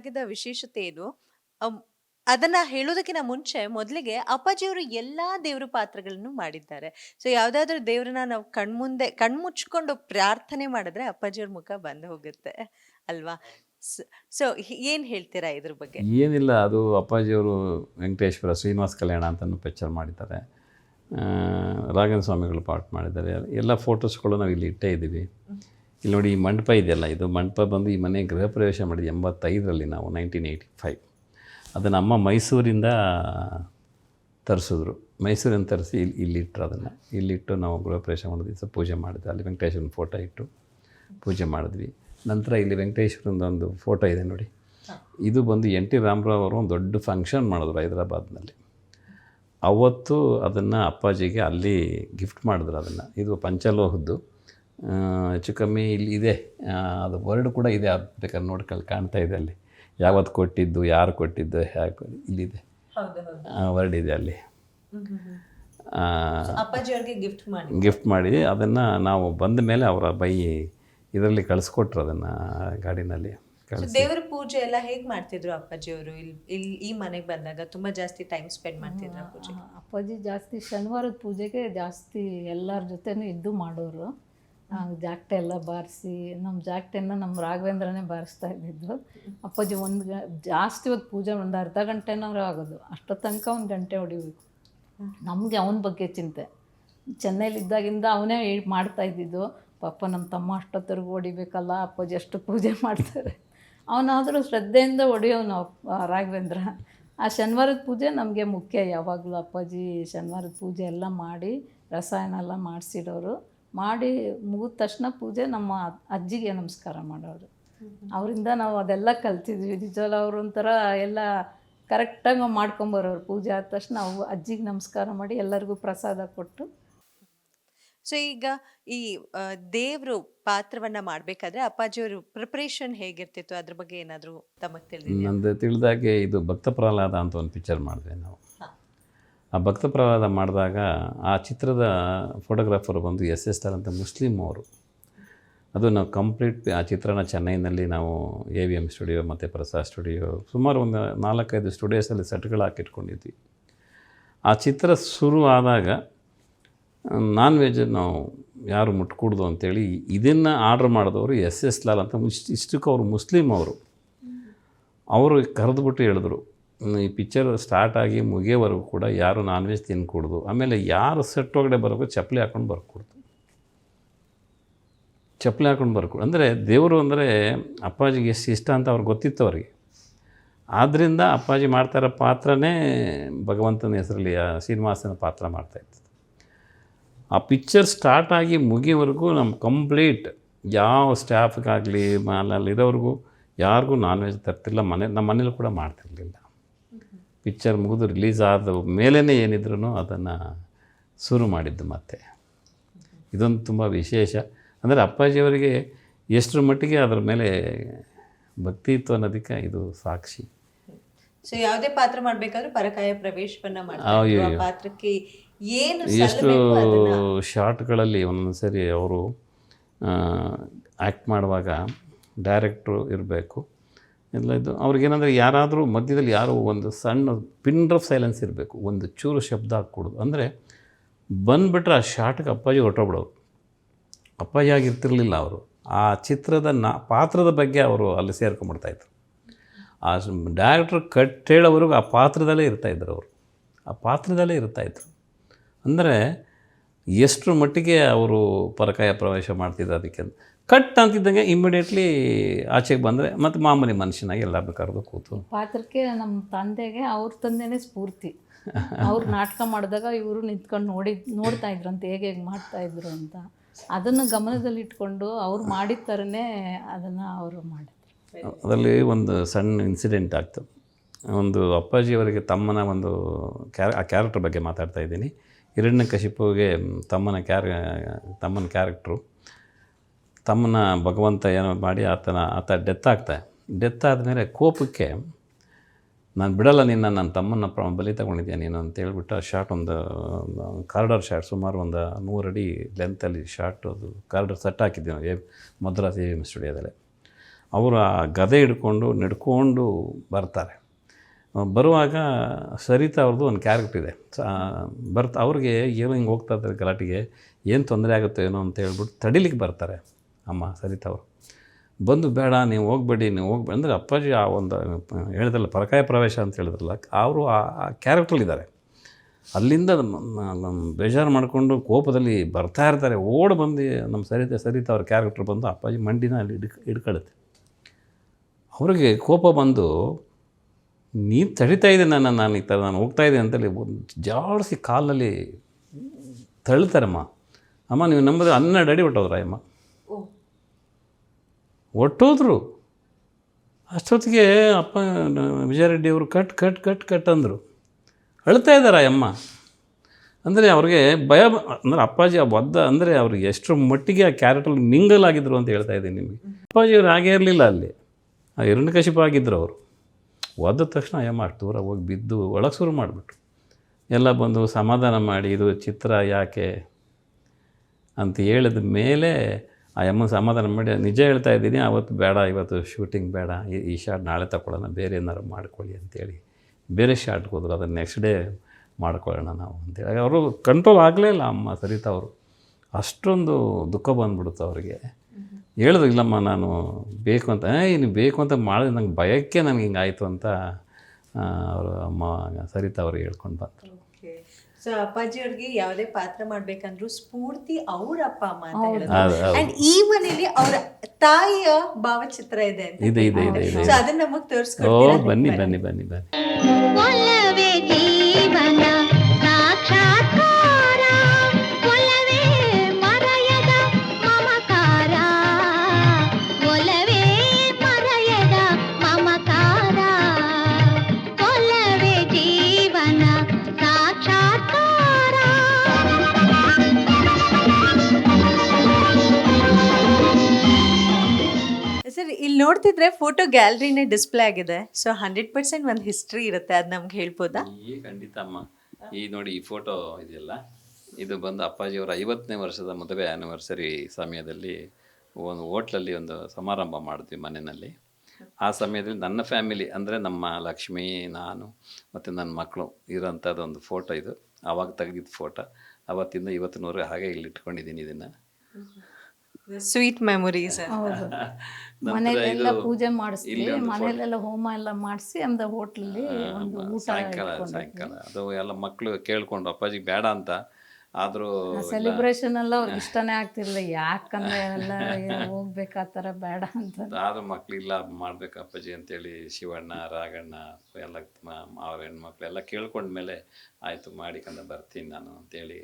ಇದಾಗಿದ್ದ ವಿಶೇಷತೆ ಏನು? ಅಮ್, ಅದನ್ನ ಹೇಳೋದಕ್ಕಿಂತ ಮುಂಚೆ ಮೊದಲಿಗೆ ಅಪ್ಪಾಜಿಯವರು ಎಲ್ಲಾ ದೇವ್ರ ಪಾತ್ರಗಳನ್ನು ಮಾಡಿದ್ದಾರೆ. ಸೊ ಯಾವ್ದಾದ್ರು ದೇವ್ರನ್ನ ನಾವು ಕಣ್ಮುಂದೆ ಕಣ್ಮುಚ್ಕೊಂಡು ಪ್ರಾರ್ಥನೆ ಮಾಡಿದ್ರೆ ಅಪ್ಪಾಜಿಯವ್ರ ಮುಖ ಬಂದು ಹೋಗುತ್ತೆ ಅಲ್ವಾ? ಸೊ ಏನ್ ಹೇಳ್ತೀರಾ ಇದ್ರ ಬಗ್ಗೆ? ಏನಿಲ್ಲ ಅದು ಅಪ್ಪಾಜಿಯವರು ವೆಂಕಟೇಶ್ವರ ಶ್ರೀನಿವಾಸ ಕಲ್ಯಾಣ ಅಂತಲೂ ಪಿಕ್ಚರ್ ಮಾಡಿದ್ದಾರೆ. ರಾಘವೇಂದ್ರ ಸ್ವಾಮಿಗಳು ಪಾಠ ಮಾಡಿದ್ದಾರೆ. ಎಲ್ಲ ಫೋಟೋಸ್ಗಳು ನಾವು ಇಲ್ಲಿ ಇಟ್ಟೇ ಇದ್ದೀವಿ. ಇಲ್ಲಿ ನೋಡಿ ಈ ಮಂಟಪ ಇದೆಯಲ್ಲ, ಇದು ಮಂಟಪ ಬಂದು ಈ ಮನೆ ಗೃಹ ಪ್ರವೇಶ ಮಾಡಿದ್ವಿ ಎಂಬತ್ತೈದರಲ್ಲಿ ನಾವು ನೈನ್ಟೀನ್ ಏಯ್ಟಿ ಫೈವ್. ಅದನ್ನು ಅಮ್ಮ ಮೈಸೂರಿಂದ ತರಿಸಿದ್ರು. ಮೈಸೂರಿಂದ ತರಿಸಿ ಇಲ್ಲಿ ಇಲ್ಲಿಟ್ಟರು ಅದನ್ನು. ಇಲ್ಲಿಟ್ಟು ನಾವು ಗೃಹ ಪ್ರವೇಶ ಮಾಡಿದ ದಿವಸ ಪೂಜೆ ಮಾಡಿದ್ವಿ. ಅಲ್ಲಿ ವೆಂಕಟೇಶ್ವರನ ಫೋಟೋ ಇಟ್ಟು ಪೂಜೆ ಮಾಡಿದ್ವಿ. ನಂತರ ಇಲ್ಲಿ ವೆಂಕಟೇಶ್ವರಂದು ಒಂದು ಫೋಟೋ ಇದೆ ನೋಡಿ. ಇದು ಬಂದು ಎನ್ ಟಿ ರಾಮರಾವ್ ಅವರು ಒಂದು ದೊಡ್ಡ ಫಂಕ್ಷನ್ ಮಾಡಿದ್ರು ಹೈದರಾಬಾದ್ನಲ್ಲಿ. ಅವತ್ತು ಅದನ್ನು ಅಪ್ಪಾಜಿಗೆ ಅಲ್ಲಿ ಗಿಫ್ಟ್ ಮಾಡಿದ್ರು ಅದನ್ನು. ಇದು ಪಂಚಲೋಹದ್ದು. ಹೆಚ್ಚು ಕಮ್ಮಿ ಇಲ್ಲಿ ಇದೆ. ಆ, ಅದು ವರ್ಡ್ ಕೂಡ ಇದೆ. ಅದು ಬೇಕಾದ್ರೆ ನೋಡ್ಕೊಳ್ಳಿ ಕಾಣ್ತಾ ಇದೆ ಅಲ್ಲಿ. ಯಾವತ್ತು ಕೊಟ್ಟಿದ್ದು ಯಾರು ಕೊಟ್ಟಿದ್ದು ಹೇಗೆ ಇಲ್ಲಿದೆ. ವರ್ಡ್ ಇದೆ ಅಲ್ಲಿ. ಅಪ್ಪಾಜಿಯವ್ರಿಗೆ ಗಿಫ್ಟ್ ಮಾಡಿ. ಗಿಫ್ಟ್ ಮಾಡಿ. ಅದನ್ನು ನಾವು ಬಂದ ಮೇಲೆ ಅವರ ಬೈ ಇದರಲ್ಲಿ ಕಳಿಸ್ಕೊಟ್ರು ಅದನ್ನು ಗಾಡಿನಲ್ಲಿ ದೇವರ ಪೂಜೆ ಎಲ್ಲ ಹೇಗೆ ಮಾಡ್ತಿದ್ರು ಅಪ್ಪಾಜಿಯವರು ಇಲ್ಲಿ ಇಲ್ಲಿ ಈ ಮನೆಗೆ ಬಂದಾಗ ತುಂಬ ಜಾಸ್ತಿ ಟೈಮ್ ಸ್ಪೆಂಡ್ ಮಾಡ್ತಿದ್ರು ಪೂಜೆ ಅಪ್ಪಾಜಿ ಜಾಸ್ತಿ ಶನಿವಾರದ ಪೂಜೆಗೆ ಜಾಸ್ತಿ ಎಲ್ಲರ ಜೊತೆನೂ ಇದ್ದು ಮಾಡೋರು. ಜಾಕ್ಟೆ ಎಲ್ಲ ಬಾರಿಸಿ, ನಮ್ಮ ಜಾಕ್ಟೆನ ನಮ್ಮ ರಾಘವೇಂದ್ರನೇ ಬಾರಿಸ್ತಾ ಇದ್ದಿದ್ದು. ಅಪ್ಪಾಜಿ ಒಂದು ಗ, ಜಾಸ್ತಿ ಹೊತ್ತು ಪೂಜೆ ಒಂದು ಅರ್ಧ ಗಂಟೆನವ್ರು ಆಗೋದು. ಅಷ್ಟೊ ತನಕ ಒಂದು ಗಂಟೆ ಹೊಡಿಬೇಕು. ನಮಗೆ ಅವನ ಬಗ್ಗೆ ಚಿಂತೆ. ಚೆನ್ನೈಲಿದ್ದಾಗಿಂದ ಅವನೇ ಮಾಡ್ತಾ ಇದ್ದಿದ್ದು. ಪಾಪ ನಮ್ಮ ತಮ್ಮ ಅಷ್ಟೊತ್ತರೆಗೂ ಹೊಡಿಬೇಕಲ್ಲ, ಅಪ್ಪಾಜಿ ಅಷ್ಟು ಪೂಜೆ ಮಾಡ್ತಾರೆ. ಅವನಾದರೂ ಶ್ರದ್ಧೆಯಿಂದ ಹೊಡೆಯೋನು ರಾಘವೇಂದ್ರ. ಆ ಶನಿವಾರದ ಪೂಜೆ ನಮಗೆ ಮುಖ್ಯ. ಯಾವಾಗಲೂ ಅಪ್ಪಾಜಿ ಶನಿವಾರದ ಪೂಜೆ ಎಲ್ಲ ಮಾಡಿ, ರಸಾಯನ ಎಲ್ಲ ಮಾಡಿಸಿಡೋರು ಮಾಡಿ ಮುಗಿದ ತಕ್ಷಣ ಪೂಜೆ ನಮ್ಮ ಅಜ್ಜಿಗೆ ನಮಸ್ಕಾರ ಮಾಡೋರು. ಅವರಿಂದ ನಾವು ಅದೆಲ್ಲ ಕಲ್ತಿದ್ವಿ. ನಿಜವಲ್ಲ ಅವರು ಒಂಥರ ಎಲ್ಲ ಕರೆಕ್ಟಾಗಿ ಮಾಡ್ಕೊಂಬರೋರು ಪೂಜೆ ಆದ ತಕ್ಷಣ ಅವು ಅಜ್ಜಿಗೆ ನಮಸ್ಕಾರ ಮಾಡಿ ಎಲ್ಲರಿಗೂ ಪ್ರಸಾದ ಕೊಟ್ಟು. ಸೊ ಈಗ ಈ ದೇವರು ಪಾತ್ರವನ್ನು ಮಾಡ್ಬೇಕಾದ್ರೆ ಅಪ್ಪಾಜಿಯವರು ಪ್ರಿಪ್ರೇಷನ್ ಹೇಗಿರ್ತಿತ್ತು? ಅದ್ರ ಬಗ್ಗೆ ಏನಾದರೂ ತಮಗೆ ತಿಳಿದಿದೆ ನಂದು ತಿಳಿದಾಗೆ ಇದು ಭಕ್ತ ಪ್ರಹ್ಲಾದ ಅಂತ ಒಂದು ಪಿಕ್ಚರ್ ಮಾಡಿದೆ ನಾವು. ಆ ಭಕ್ತ ಪ್ರಹ್ಲಾದ ಮಾಡಿದಾಗ ಆ ಚಿತ್ರದ ಫೋಟೋಗ್ರಾಫರ್ ಬಂದು ಎಸ್ ಎಸ್ ಆರ್ ಅಂತ ಮುಸ್ಲಿಂ ಅವರು. ಅದು ನಾವು ಕಂಪ್ಲೀಟ್ ಆ ಚಿತ್ರನ ಚೆನ್ನೈನಲ್ಲಿ ನಾವು ಎ ವಿ ಎಂ ಸ್ಟುಡಿಯೋ ಮತ್ತು ಪ್ರಸಾದ್ ಸ್ಟುಡಿಯೋ ಸುಮಾರು ಒಂದು ನಾಲ್ಕೈದು ಸ್ಟುಡಿಯೋಸಲ್ಲಿ ಸೆಟ್ಗಳು ಹಾಕಿಟ್ಕೊಂಡಿದ್ವಿ. ಆ ಚಿತ್ರ ಶುರು ಆದಾಗ ನಾನ್ ವೆಜ್ ನಾವು ಯಾರು ಮುಟ್ಕೂಡ್ದು ಅಂತೇಳಿ ಇದನ್ನು ಆರ್ಡ್ರ್ ಮಾಡಿದವರು ಎಸ್ ಎಸ್ ಲಾಲ್ ಅಂತ ಇಷ್ಟು ಇಷ್ಟಕ್ಕೆ ಅವರು ಮುಸ್ಲಿಂ ಅವರು. ಅವರು ಕರೆದುಬಿಟ್ಟು ಹೇಳಿದ್ರು "ಹ್ಮ್, ಈ ಪಿಕ್ಚರ್ ಸ್ಟಾರ್ಟ್ ಆಗಿ ಮುಗಿಯೋವರೆಗೂ ಕೂಡ ಯಾರು ನಾನ್ ವೆಜ್ ತಿನ್ಕೊಡ್ದು. ಆಮೇಲೆ ಯಾರು ಸೆಟ್ ಒಳಗಡೆ ಬರಬೇಕು, ಚಪ್ಪಲಿ ಹಾಕೊಂಡು ಬರ್ಕೊಡ್ದು. ಚಪ್ಪಲಿ ಹಾಕೊಂಡು ಬರ್ಕೊಡು ಅಂದರೆ ದೇವರು ಅಂದರೆ ಅಪ್ಪಾಜಿಗೆ ಎಷ್ಟು ಇಷ್ಟ ಅಂತ ಅವ್ರಿಗೆ ಗೊತ್ತಿತ್ತು ಅವರಿಗೆ. ಆದ್ದರಿಂದ ಅಪ್ಪಾಜಿ ಮಾಡ್ತಾ ಇರೋ ಪಾತ್ರನೇ ಭಗವಂತನ ಹೆಸರಲ್ಲಿ ಆ ಶ್ರೀನಿವಾಸನ ಪಾತ್ರ ಮಾಡ್ತಾಯಿತ್ತು ಆ ಪಿಕ್ಚರ್ ಸ್ಟಾರ್ಟ್ ಆಗಿ ಮುಗಿಯೋವರೆಗೂ ನಮ್ಮ ಕಂಪ್ಲೀಟ್ ಯಾವ ಸ್ಟಾಫ್ಗಾಗಲಿ ಮನೆಯಲ್ಲಿರೋರಿಗೂ ಯಾರಿಗೂ ನಾನ್ ವೆಜ್ ತರ್ತಿಲ್ಲ, ಮನೆ, ನಮ್ಮ ಮನೇಲಿ ಕೂಡ ಮಾಡ್ತಿರ್ಲಿಲ್ಲ. ಪಿಕ್ಚರ್ ಮುಗಿದು ರಿಲೀಸ್ ಆದ ಮೇಲೇ ಏನಿದ್ರು ಅದನ್ನು ಶುರು ಮಾಡಿದ್ದು ಮತ್ತೆ. ಇದೊಂದು ತುಂಬ ವಿಶೇಷ. ಅಂದರೆ ಅಪ್ಪಾಜಿಯವರಿಗೆ ಎಷ್ಟರ ಮಟ್ಟಿಗೆ ಅದರ ಮೇಲೆ ಭಕ್ತಿ ಇತ್ತು ಅನ್ನೋದಕ್ಕೆ ಇದು ಸಾಕ್ಷಿ. ಸೊ ಯಾವುದೇ ಪಾತ್ರ ಮಾಡಬೇಕಾದ್ರೂ ಪರಕಾಯ ಪ್ರವೇಶವನ್ನು ಮಾಡ್ತಾರೆ. ಪಾತ್ರಕ್ಕೆ ಏನು ಎಷ್ಟು ಶಾರ್ಟ್ಗಳಲ್ಲಿ ಒಂದೊಂದು ಸರಿ ಅವರು ಆ್ಯಕ್ಟ್ ಮಾಡುವಾಗ ಡೈರೆಕ್ಟ್ರು ಇರಬೇಕು. ಎಲ್ಲ ಇದು. ಅವ್ರಿಗೇನಂದರೆ ಯಾರಾದರೂ ಮಧ್ಯದಲ್ಲಿ ಯಾರೋ ಒಂದು ಸಣ್ಣ ಪಿನ್ ಡ್ರಫ್ ಸೈಲೆನ್ಸ್ ಇರಬೇಕು, ಒಂದು ಚೂರು ಶಬ್ದ ಹಾಕ್ಕೊಡೋದು. ಅಂದರೆ ಬಂದುಬಿಟ್ರೆ ಆ ಶಾರ್ಟ್ಗೆ ಅಪ್ಪಾಜಿ ಹೊರಟೋಗ್ಬಿಡೋರು. ಅಪ್ಪಾಜಿ ಆಗಿರ್ತಿರ್ಲಿಲ್ಲ ಅವರು. ಆ ಚಿತ್ರದ ನಾ, ಪಾತ್ರದ ಬಗ್ಗೆ ಅವರು ಅಲ್ಲಿ ಸೇರ್ಕೊಂಡ್ಬಿಡ್ತಾಯಿದ್ರು ಆ ಡೈರೆಕ್ಟ್ರ್ ಕಟ್ ಹೇಳೋವರೆಗೂ ಆ ಪಾತ್ರದಲ್ಲೇ ಇರ್ತಾಯಿದ್ರು ಅವರು. ಆ ಪಾತ್ರದಲ್ಲೇ ಇರ್ತಾಯಿದ್ರು ಅಂದರೆ ಎಷ್ಟರ ಮಟ್ಟಿಗೆ ಅವರು ಪರಕಾಯ ಪ್ರವೇಶ ಮಾಡ್ತಿದ್ರು ಅದಕ್ಕೆ ಕಟ್ ಅಂತಿದ್ದಂಗೆ ಇಮ್ಮಿಡಿಯೇಟ್ಲಿ ಆಚೆಗೆ ಬಂದರೆ ಮತ್ತು ಮಾಮೂಲಿ ಮನುಷ್ಯನಾಗಿ ಎಲ್ಲ ಕರೆದು ಕೂತು. ಪಾತ್ರಕ್ಕೆ ನಮ್ಮ ತಂದೆಗೆ ಅವ್ರ ತಂದೆನೇ ಸ್ಫೂರ್ತಿ. ಅವ್ರು ನಾಟಕ ಮಾಡಿದಾಗ ಇವರು ನಿಂತ್ಕೊಂಡು ನೋಡಿ ನೋಡ್ತಾ ಅಂತ ಹೇಗೆ ಹೇಗೆ ಮಾಡ್ತಾ ಇದ್ರು ಅಂತ. ಅದನ್ನು ಗಮನದಲ್ಲಿ ಇಟ್ಕೊಂಡು ಅವ್ರು ಮಾಡಿದ ಥರನೇ ಅದನ್ನು ಅವರು ಮಾಡಿದ್ರು. ಅದರಲ್ಲಿ ಒಂದು ಸಣ್ಣ ಇನ್ಸಿಡೆಂಟ್ ಆಗ್ತದೆ ಒಂದು ಅಪ್ಪಾಜಿಯವರಿಗೆ ತಮ್ಮನ ಒಂದು ಕ್ಯಾರ ಆ ಕ್ಯಾರೆಕ್ಟರ್ ಬಗ್ಗೆ ಮಾತಾಡ್ತಾ ಇದ್ದೀನಿ. ಹಿರಣ್ಯ ಕಶಿಪುಗೆ ತಮ್ಮನ ಕ್ಯಾರ, ತಮ್ಮನ ಕ್ಯಾರೆಕ್ಟ್ರು. ತಮ್ಮನ ಭಗವಂತ ಏನೋ ಮಾಡಿ ಆತನ, ಆತ ಡೆತ್ ಆಗ್ತಾನೆ ಡೆತ್ ಆದಮೇಲೆ ಕೋಪಕ್ಕೆ ನಾನು ಬಿಡಲ್ಲ ನಿನ್ನ ನನ್ನ ತಮ್ಮನ ಪ್ರ, ಬಲಿ ತಗೊಂಡಿದ್ದೀನಿ ನೀನು ಅಂತ ಹೇಳಿಬಿಟ್ಟು ಆ ಶಾರ್ಟ್ ಒಂದು ಕಾರ್ಡರ್ ಶಾರ್ಟ್ ಸುಮಾರು ಒಂದು ನೂರಡಿ ಲೆಂತಲ್ಲಿ ಶಾರ್ಟ್ ಅದು ಕಾರ್ಡರ್ ಸೆಟ್ ಹಾಕಿದ್ದೆ ನಾವು ಎ ಮದ್ರಾಸ್ ಎಂ ಸ್ಟುಡಿಯೋದಲ್ಲಿ ಅವರು ಆ ಗದೆ ಹಿಡ್ಕೊಂಡು ನಡ್ಕೊಂಡು ಬರ್ತಾರೆ. ಬರುವಾಗ ಸರಿತಾ ಅವ್ರದ್ದು ಒಂದು ಕ್ಯಾರೆಕ್ಟ್ ಇದೆ. ಬರ್ತ, ಅವ್ರಿಗೆ ಏನೋ ಹಿಂಗೆ ಹೋಗ್ತಾ ಇರ್ತಾರೆ ಗಲಾಟೆಗೆ, ಏನು ತೊಂದರೆ ಆಗುತ್ತೋ ಏನೋ ಅಂತ ಹೇಳ್ಬಿಟ್ಟು ತಡಿಲಿಕ್ಕೆ ಬರ್ತಾರೆ. ಅಮ್ಮ, ಸರಿತಾ ಅವರು. ಬಂದು ಬೇಡ, ನೀವು ಹೋಗ್ಬೇಡಿ ನೀವು ಹೋಗ್ಬೇಡಿ. ಅಂದರೆ ಅಪ್ಪಾಜಿ ಆ ಒಂದು, ಹೇಳಿದ್ರಲ್ಲ, ಪರಕಾಯ ಪ್ರವೇಶ ಅಂತ ಹೇಳಿದ್ರಲ್ಲ, ಅವರು ಆ ಕ್ಯಾರೆಕ್ಟ್ರಲ್ಲಿದ್ದಾರೆ ಅಲ್ಲಿಂದ ಬೇಜಾರು ಮಾಡಿಕೊಂಡು ಕೋಪದಲ್ಲಿ ಬರ್ತಾ ಇರ್ತಾರೆ. ಓಡ್ ಬಂದು ನಮ್ಮ ಸರಿತಾ ಸರಿತಾ ಅವ್ರ ಕ್ಯಾರೆಕ್ಟ್ರ್ ಬಂದು ಅಪ್ಪಾಜಿ ಮಂಡಿನ ಅಲ್ಲಿ ಹಿಡ್ಕ ಹಿಡ್ಕೊಳ್ಳುತ್ತೆ ಅವ್ರಿಗೆ ಕೋಪ ಬಂದು ನೀನು ತಡಿತಾ ಇದೆ ನನ್ನ ನಾನು ಈ ಥರ ನಾನು ಹೋಗ್ತಾ ಇದ್ದೆ ಅಂತೇಳಿ ಒಂದು ಜಾಡಿಸಿ ಕಾಲಲ್ಲಿ ತಳ್ತಾರಮ್ಮ. ಅಮ್ಮ ನೀವು ನಂಬದು ಹನ್ನೆರಡು ಅಡಿ ಹೊಟ್ಟೋದ್ರ ಅಮ್ಮ? ಒಟ್ಟೋದ್ರು ಅಷ್ಟೊತ್ತಿಗೆ ಅಪ್ಪ ವಿಜಯರೆಡ್ಡಿ ಅವರು ಕಟ್ ಕಟ್ ಕಟ್ ಕಟ್ ಅಂದರು. ಅಳ್ತಾ ಇದ್ದಾರೆ ಅಮ್ಮ? ಅಂದರೆ ಅವ್ರಿಗೆ ಭಯ ಅಂದರೆ ಅಪ್ಪಾಜಿ ಆ ಒದ್ದ ಅಂದರೆ ಅವ್ರಿಗೆ ಎಷ್ಟರ ಮಟ್ಟಿಗೆ ಆ ಕ್ಯಾರೆಟಲ್ಲಿ ಮಿಂಗಲ್ ಆಗಿದ್ರು ಅಂತ ಹೇಳ್ತಾ ಇದ್ದೀನಿ ನಿಮಗೆ. ಅಪ್ಪಾಜಿ ಅವ್ರು ಹಾಗೇ ಇರಲಿಲ್ಲ ಅಲ್ಲಿ. ಆ ಹಿರಣ್ಯಕಶಿಪ ಆಗಿದ್ದರು ಅವರು. ಒದ್ದ ತಕ್ಷಣ ಅಮ್ಮ ದೂರ ಹೋಗಿ ಬಿದ್ದು ಒಳಗೆ ಶುರು ಮಾಡಿಬಿಟ್ರು. ಎಲ್ಲ ಬಂದು ಸಮಾಧಾನ ಮಾಡಿ, ಇದು ಚಿತ್ರ ಯಾಕೆ? ಅಂತ ಹೇಳಿದ ಮೇಲೆ ಆ ಯಮ್ಮನ ಸಮಾಧಾನ ಮಾಡಿ, ನಿಜ ಹೇಳ್ತಾ ಇದ್ದೀನಿ, ಅವತ್ತು ಬೇಡ, ಇವತ್ತು ಶೂಟಿಂಗ್ ಬೇಡ, ಈ- ಶಾರ್ಟ್ ನಾಳೆ ತಗೊಳ್ಳೋಣ ಬೇರೆ ಏನಾರು ಮಾಡ್ಕೊಳ್ಳಿ ಅಂತೇಳಿ. ಬೇರೆ ಶಾರ್ಟ್ಗೆ ಹೋದ್ರು, ಅದನ್ನು ನೆಕ್ಸ್ಟ್ ಡೇ ಮಾಡ್ಕೊಳ್ಳೋಣ ನಾವು ಅಂತೇಳಿ. ಅವರು ಕಂಟ್ರೋಲ್ ಆಗಲೇ ಇಲ್ಲ ಅಮ್ಮ, ಸರಿತಾ ಅವರು. ಅಷ್ಟೊಂದು ದುಃಖ ಬಂದ್ಬಿಡುತ್ತೆ ಅವರಿಗೆ. ಹೇಳಿದ್ರು ಇಲ್ಲಮ್ಮ ನಾನು ಬೇಕು ಅಂತ. ನೀವು ಬೇಕು ಅಂತ ಮಾಡಿದ್ರೆ ನಂಗೆ ಭಯಕ್ಕೆ ನನಗೆ ಹಿಂಗಾಯಿತು ಅಂತ ಅವರು ಅಮ್ಮ ಸರಿತಾ ಅವ್ರಿಗೆ ಹೇಳ್ಕೊಂಡು ಬಂದರು. ಸೊ ಅಪ್ಪಾಜಿ ಅವ್ರಿಗೆ ಯಾವುದೇ ಪಾತ್ರ ಮಾಡ್ಬೇಕಂದ್ರು ಸ್ಫೂರ್ತಿ ಅವ್ರ ಅಪ್ಪ ಅಮ್ಮ ಅಂತ ಹೇಳಿದ್ರು. ಅಂಡ್ ಈ ಮನೇಲಿ ಅವರ ತಾಯಿಯ ಭಾವಚಿತ್ರ ಇದೆ ಅಂತ ಇದೆ ಇದೆ ಇದೆ ಸೊ ಅದನ್ನ ನಮಗೆ ತೋರಿಸ್ಕೊಡ್ತೀರಾ ಬನ್ನಿ ಬನ್ನಿ ಬನ್ನಿ ಬನ್ನಿ. ನೋಡ್ತಿದ್ರೆ ಫೋಟೋ ಗ್ಯಾಲರಿನೇ ಡಿಸ್ಪ್ಲೇ ಆಗಿದೆ. ಸೊ ಹಂಡ್ರೆಡ್ ಪರ್ಸೆಂಟ್ ಒಂದು ಹಿಸ್ಟ್ರಿ ಇರುತ್ತೆ ಅದು ನಮ್ಗೆ ಹೇಳ್ಬೋದಾ? ಈ ಖಂಡಿತ ಅಮ್ಮ ಈ ನೋಡಿ ಈ ಫೋಟೋ ಇದೆಯಲ್ಲ, ಇದು ಬಂದು ಅಪ್ಪಾಜಿಯವರ ಐವತ್ತನೇ ವರ್ಷದ ಮದುವೆ ಆ್ಯನಿವರ್ಸರಿ ಸಮಯದಲ್ಲಿ ಒಂದು ಹೋಟ್ಲಲ್ಲಿ ಒಂದು ಸಮಾರಂಭ ಮಾಡಿದ್ವಿ ಮನೆಯಲ್ಲಿ. ಆ ಸಮಯದಲ್ಲಿ ನನ್ನ ಫ್ಯಾಮಿಲಿ ಅಂದರೆ ನಮ್ಮ ಲಕ್ಷ್ಮಿ, ನಾನು ಮತ್ತು ನನ್ನ ಮಕ್ಕಳು ಇರೋಂಥದ್ದು ಒಂದು ಫೋಟೋ ಇದು. ಆವಾಗ ತೆಗೆದಿದ್ದ ಫೋಟೋ ಅವತ್ತಿಂದ ಇವತ್ತಿನವರೆಗೆ ಹಾಗೆ ಇಲ್ಲಿ ಇಟ್ಕೊಂಡಿದ್ದೀನಿ ಇದನ್ನು. ಸ್ವೀಟ್ ಮೆಮೊರೀಸ್ ಹೌದು. ನಂತರ ಮನೆಯಲ್ಲೆಲ್ಲ ಇದು ಪೂಜೆ ಮಾಡಿಸ್ತೀವಿ ಇಲ್ಲಿ ಒಂದು ಮನೆಯಲ್ಲೆಲ್ಲ ಹೋಮ ಎಲ್ಲ ಮಾಡಿಸಿ ಆಮೇಲೆ ಹೋಟ್ಲಲ್ಲಿ ಒಂದು ಊಟ ಸಾಯಂಕಾಲ ಇಟ್ಕೊಂಡಿದ್ವಿ. ಸಾಯಂಕಾಲ. ಅದು ಎಲ್ಲ ಮಕ್ಕಳು ಕೇಳ್ಕೊಂಡು ಅಪ್ಪಾಜಿ ಬೇಡ ಅಂತ. ಆದರೂ ಸೆಲೆಬ್ರೇಷನ್ ಎಲ್ಲ ಅವ್ರಿಗೆ ಇಷ್ಟನೇ ಆಗ್ತಿರ್ಲಿಲ್ಲ. ಯಾಕಂದ್ರೆ ಎಲ್ಲ ಹೋಗ್ಬೇಕು ಆ ಥರ ಬೇಡ ಅಂತ. ಆದ್ರೂ ಮಕ್ಳು ಇಲ್ಲ ಮಾಡ್ಬೇಕು ಅಪ್ಪಾಜಿ ಅಂತೇಳಿ ಶಿವಣ್ಣ ರಾಘಣ್ಣ ಎಲ್ಲ ಮ- ಅವ್ರ ಹೆಣ್ಮಕ್ಳು ಎಲ್ಲ ಕೇಳ್ಕೊಂಡ್ಮೇಲೆ ಆಯಿತು ಮಾಡಿಕೊಂಡು ಬರ್ತೀನಿ ನಾನು ಅಂತೇಳಿ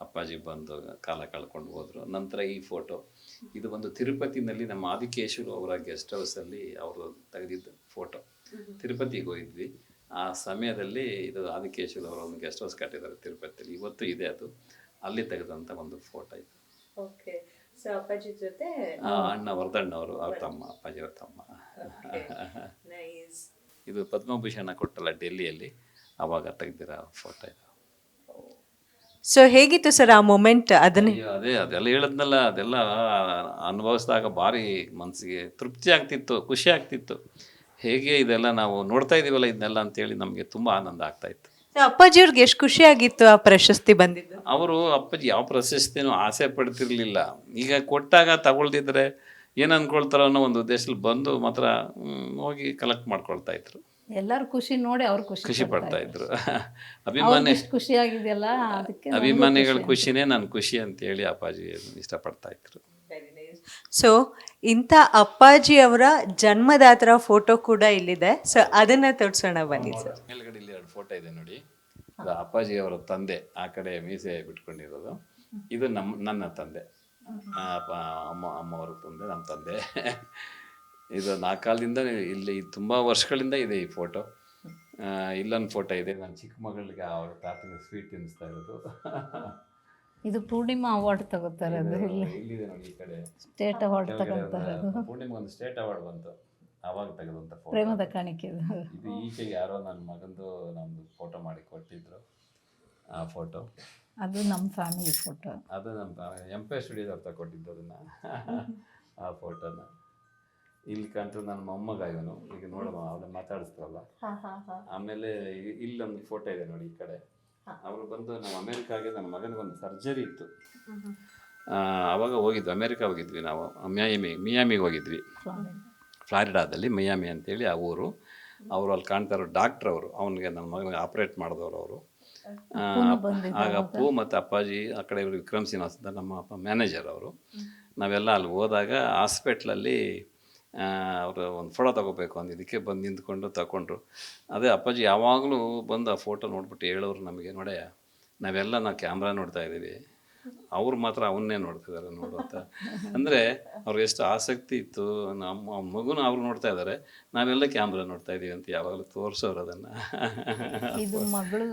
ಅಪ್ಪಾಜಿ ಬಂದು ಕಾಲ ಕಳ್ಕೊಂಡು ಹೋದರು. ನಂತರ ಈ ಫೋಟೋ ಇದು ಒಂದು ತಿರುಪತಿನಲ್ಲಿ ನಮ್ಮ ಆದಿಕೇಶ್ವರು ಅವರ ಗೆಸ್ಟ್ ಹೌಸಲ್ಲಿ ಅವರು ತೆಗೆದಿದ್ದ ಫೋಟೋ ತಿರುಪತಿಗೆ ಹೋಗಿದ್ವಿ. ಆ ಸಮಯದಲ್ಲಿ ಇದು ಆದಿಕೇಶ್ವರ ಅವರ ಒಂದು ಗೆಸ್ಟ್ ಹೌಸ್ ಕಟ್ಟಿದ್ದಾರೆ ತಿರುಪತಿಯಲ್ಲಿ. ಇವತ್ತು ಇದೆ ಅದು. ಅಲ್ಲಿ ತೆಗೆದಂಥ ಒಂದು ಫೋಟೋ ಇದು. ಓಕೆ ಸೊ ಅಪ್ಪಾಜಿ ಜೊತೆ ಅಣ್ಣ ವರದಣ್ಣವರು ಅವ್ರ ತಮ್ಮ ಅಪ್ಪಾಜಿ ಅವ್ರ ತಮ್ಮ ಇದು ಪದ್ಮಭೂಷಣ ಕೊಟ್ಟಲ್ಲ ಡೆಲ್ಲಿಯಲ್ಲಿ. ಅವಾಗ ತೆಗ್ದಿರೋ ಫೋಟೋ ಇದು. ಸೊ ಹೇಗಿತ್ತು ಸರ್ ಆ ಮೊಮೆಂಟ್ ಅದನ್ನೇ? ಅಯ್ಯೋ, ಅದೇ ಅದೆಲ್ಲ ಹೇಳದ್ನಲ್ಲ ಅದೆಲ್ಲ ಅನುಭವಿಸಿದಾಗ ಭಾರಿ ಮನಸ್ಸಿಗೆ ತೃಪ್ತಿ ಆಗ್ತಿತ್ತು ಖುಷಿ ಆಗ್ತಿತ್ತು. ಹೇಗೆ ಇದೆಲ್ಲ ನಾವು ನೋಡ್ತಾ ಇದೀವಲ್ಲ ಇದನ್ನೆಲ್ಲ ಅಂತೇಳಿ ನಮಗೆ ತುಂಬ ಆನಂದ ಆಗ್ತಾ ಇತ್ತು. So, ಅಪ್ಪಾಜಿ ಅವ್ರಿಗೆ ಎಷ್ಟು ಖುಷಿ ಆಗಿತ್ತು ಆ ಪ್ರಶಸ್ತಿ ಬಂದಿದ್ದು? ಅವರು ಅಪ್ಪಾಜಿ ಯಾವ ಪ್ರಶಸ್ತಿನೂ ಆಸೆ ಪಡ್ತಿರ್ಲಿಲ್ಲ. ಈಗ ಕೊಟ್ಟಾಗ ತಗೊಳ್ದಿದ್ರೆ ಏನು ಅನ್ಕೊಳ್ತಾರೋ ಅನ್ನೋ ಒಂದು ಉದ್ದೇಶದಲ್ಲಿ ಬಂದು ಮಾತ್ರ ಹ್ಮ್, ಹೋಗಿ ಕಲೆಕ್ಟ್ ಮಾಡ್ಕೊಳ್ತಾ ಇದ್ರು. ಎಲ್ಲರೂ ಖುಷಿ ನೋಡಿ ಅವ್ರು ಖುಷಿ ಖುಷಿ ಪಡ್ತಾ ಇದ್ರು. ಅಭಿಮಾನಿ ಎಷ್ಟು ಖುಷಿ ಆಗಿದೆಯಲ್ಲ ಅದಕ್ಕೆ ಅಭಿಮಾನಿಗಳ ಖುಷಿ. ಖುಷಿನೇ ನಾನು ಖುಷಿ ಅಂತ ಹೇಳಿ ಅಪ್ಪಾಜಿ ಇಷ್ಟಪಡ್ತಾ ಇದ್ರು. ಸೊ ಇಂಥ ಅಪ್ಪಾಜಿ ಅವರ ಜನ್ಮದಾತರ ಫೋಟೋ ಕೂಡ ಇಲ್ಲಿದೆ. ಸೊ ಅದನ್ನ ತೋರಿಸೋಣ ಬನ್ನಿ ಸರ್ ಮೇಲ್ಗಡೆ ಇಲ್ಲಿ ಎರಡು ಫೋಟೋ ಇದೆ ನೋಡಿ. ಅದು ಅಪ್ಪಾಜಿ ಅವರ ತಂದೆ ಆ ಕಡೆ ಮೀಸೆ ಬಿಟ್ಕೊಂಡಿರೋದು. ಇದು ನಮ್ಮ ನನ್ನ ತಂದೆ. ಅಮ್ಮ ಅಮ್ಮ ಅವ್ರ ತಂದೆ ನಮ್ಮ ತಂದೆ. ಇದು ನಾಲ್ಕಾಲದಿಂದ ಇಲ್ಲಿ ತುಂಬ ವರ್ಷಗಳಿಂದ ಇದೆ ಈ ಫೋಟೋ ಇಲ್ಲೊಂದು ಫೋಟೋ ಇದೆ. ನನ್ನ ಚಿಕ್ಕ ಮಗಳಿಗೆ ಅವ್ರ ತಾತನ ಸ್ವೀಟ್ ತಿನ್ನಿಸ್ತಾ ಇರೋದು. ಇದು ಪೂರ್ಣಿಮಾ ಅವಾರ್ಡ್ ತಗೋತಾರೆ ಅದು. ಇಲ್ಲಿ ಇಲ್ಲಿದೆ ನೋಡಿ ಈ ಕಡೆ. ಸ್ಟೇಟ್ ಅವಾರ್ಡ್ ತಗೋತಾರೆ ಪೂರ್ಣಿಮಾ ಒಂದು ಸ್ಟೇಟ್ ಅವಾರ್ಡ್ ಬಂತು. ಅವಾಗ ತೆಗೆದಂಥ ಫೋಟೋ ಪ್ರೇಮದ ಕಾಣಿಕೆ ಇದು. ಈಚೆಗೆ ಯಾರೋ ನನ್ನ ಮಗಂದು ನಮ್ದು ಫೋಟೋ ಮಾಡಿ ಕೊಟ್ಟಿದ್ರು ಆ ಫೋಟೋ ಅದು ನಮ್ಮ ಫ್ಯಾಮಿಲಿ ಫೋಟೋ ಅದು ನಮ್ಮ ಎಂ ಪಿ ಸ್ಟುಡಿಯೋದವ್ರು ತಗೊಟ್ಟಿದ್ದು ಅದನ್ನು. ಆ ಫೋಟೋನ ಇಲ್ಲಿ ಕಂಡ್ರೆ ನನ್ನ ಮೊಮ್ಮಗ ಇವನು. ಈಗ ನೋಡುವ ಅವಳ ಮಾತಾಡಿಸ್ತಾರಲ್ಲ. ಆಮೇಲೆ ಇಲ್ಲೊಂದು ಫೋಟೋ ಇದೆ ನೋಡಿ ಈ ಕಡೆ. ಅವರು ಬಂದು ನಮ್ಮ ಅಮೇರಿಕಾಗೆ ನನ್ನ ಮಗನಿಗೆ ಒಂದು ಸರ್ಜರಿ ಇತ್ತು ಅವಾಗ ಹೋಗಿದ್ವಿ ಅಮೇರಿಕಾ ಹೋಗಿದ್ವಿ ನಾವು. ಮಿಯಾಮಿ ಮಿಯಾಮಿಗೆ ಹೋಗಿದ್ವಿ. ಫ್ಲಾರಿಡಾದಲ್ಲಿ ಮಿಯಾಮಿ ಅಂತೇಳಿ ಆ ಊರು. ಅವರು ಅಲ್ಲಿ ಕಾಣ್ತಾ ಇರೋ ಡಾಕ್ಟ್ರ್ ಅವರು. ಅವನಿಗೆ ನನ್ನ ಮಗನಿಗೆ ಆಪ್ರೇಟ್ ಮಾಡಿದವರು ಅವರು. ಆಗ ಅಪ್ಪು ಮತ್ತು ಅಪ್ಪಾಜಿ ಆ ಕಡೆ ಇವರು ವಿಕ್ರಮ್ ಶ್ರೀನಿವಾಸ ನಮ್ಮ ಮ್ಯಾನೇಜರ್ ಅವರು. ನಾವೆಲ್ಲ ಅಲ್ಲಿ ಹೋದಾಗ ಹಾಸ್ಪಿಟ್ಲಲ್ಲಿ ಅವರು ಒಂದು ಫೋಟೋ ತಗೋಬೇಕು ಅಂತ ಇದಕ್ಕೆ ಬಂದು ನಿಂತ್ಕೊಂಡು ತಗೊಂಡ್ರು ಅದೇ ಅಪ್ಪಾಜಿ ಯಾವಾಗಲೂ ಬಂದು ಆ ಫೋಟೋ ನೋಡ್ಬಿಟ್ಟು ಹೇಳೋರು ನಮಗೆ ನೋಡೆ ನಾವೆಲ್ಲ ನಾವು ಕ್ಯಾಮ್ರಾ ನೋಡ್ತಾ ಇದ್ದೀವಿ. ಅವ್ರು ಮಾತ್ರ ಅವನ್ನೇ ನೋಡ್ತಿದ್ದಾರೆ ನೋಡು ಅಂತ. ಅಂದರೆ ಅವ್ರಿಗೆ ಎಷ್ಟು ಆಸಕ್ತಿ ಇತ್ತು. ನಮ್ಮ ಮಗುನ ಅವ್ರು ನೋಡ್ತಾ ಇದ್ದಾರೆ. ನಾವೆಲ್ಲ ಕ್ಯಾಮ್ರಾ ನೋಡ್ತಾ ಇದ್ದೀವಿ ಅಂತ ಯಾವಾಗಲೂ ತೋರಿಸೋರು ಅದನ್ನು. ಇದು ಮಗಳು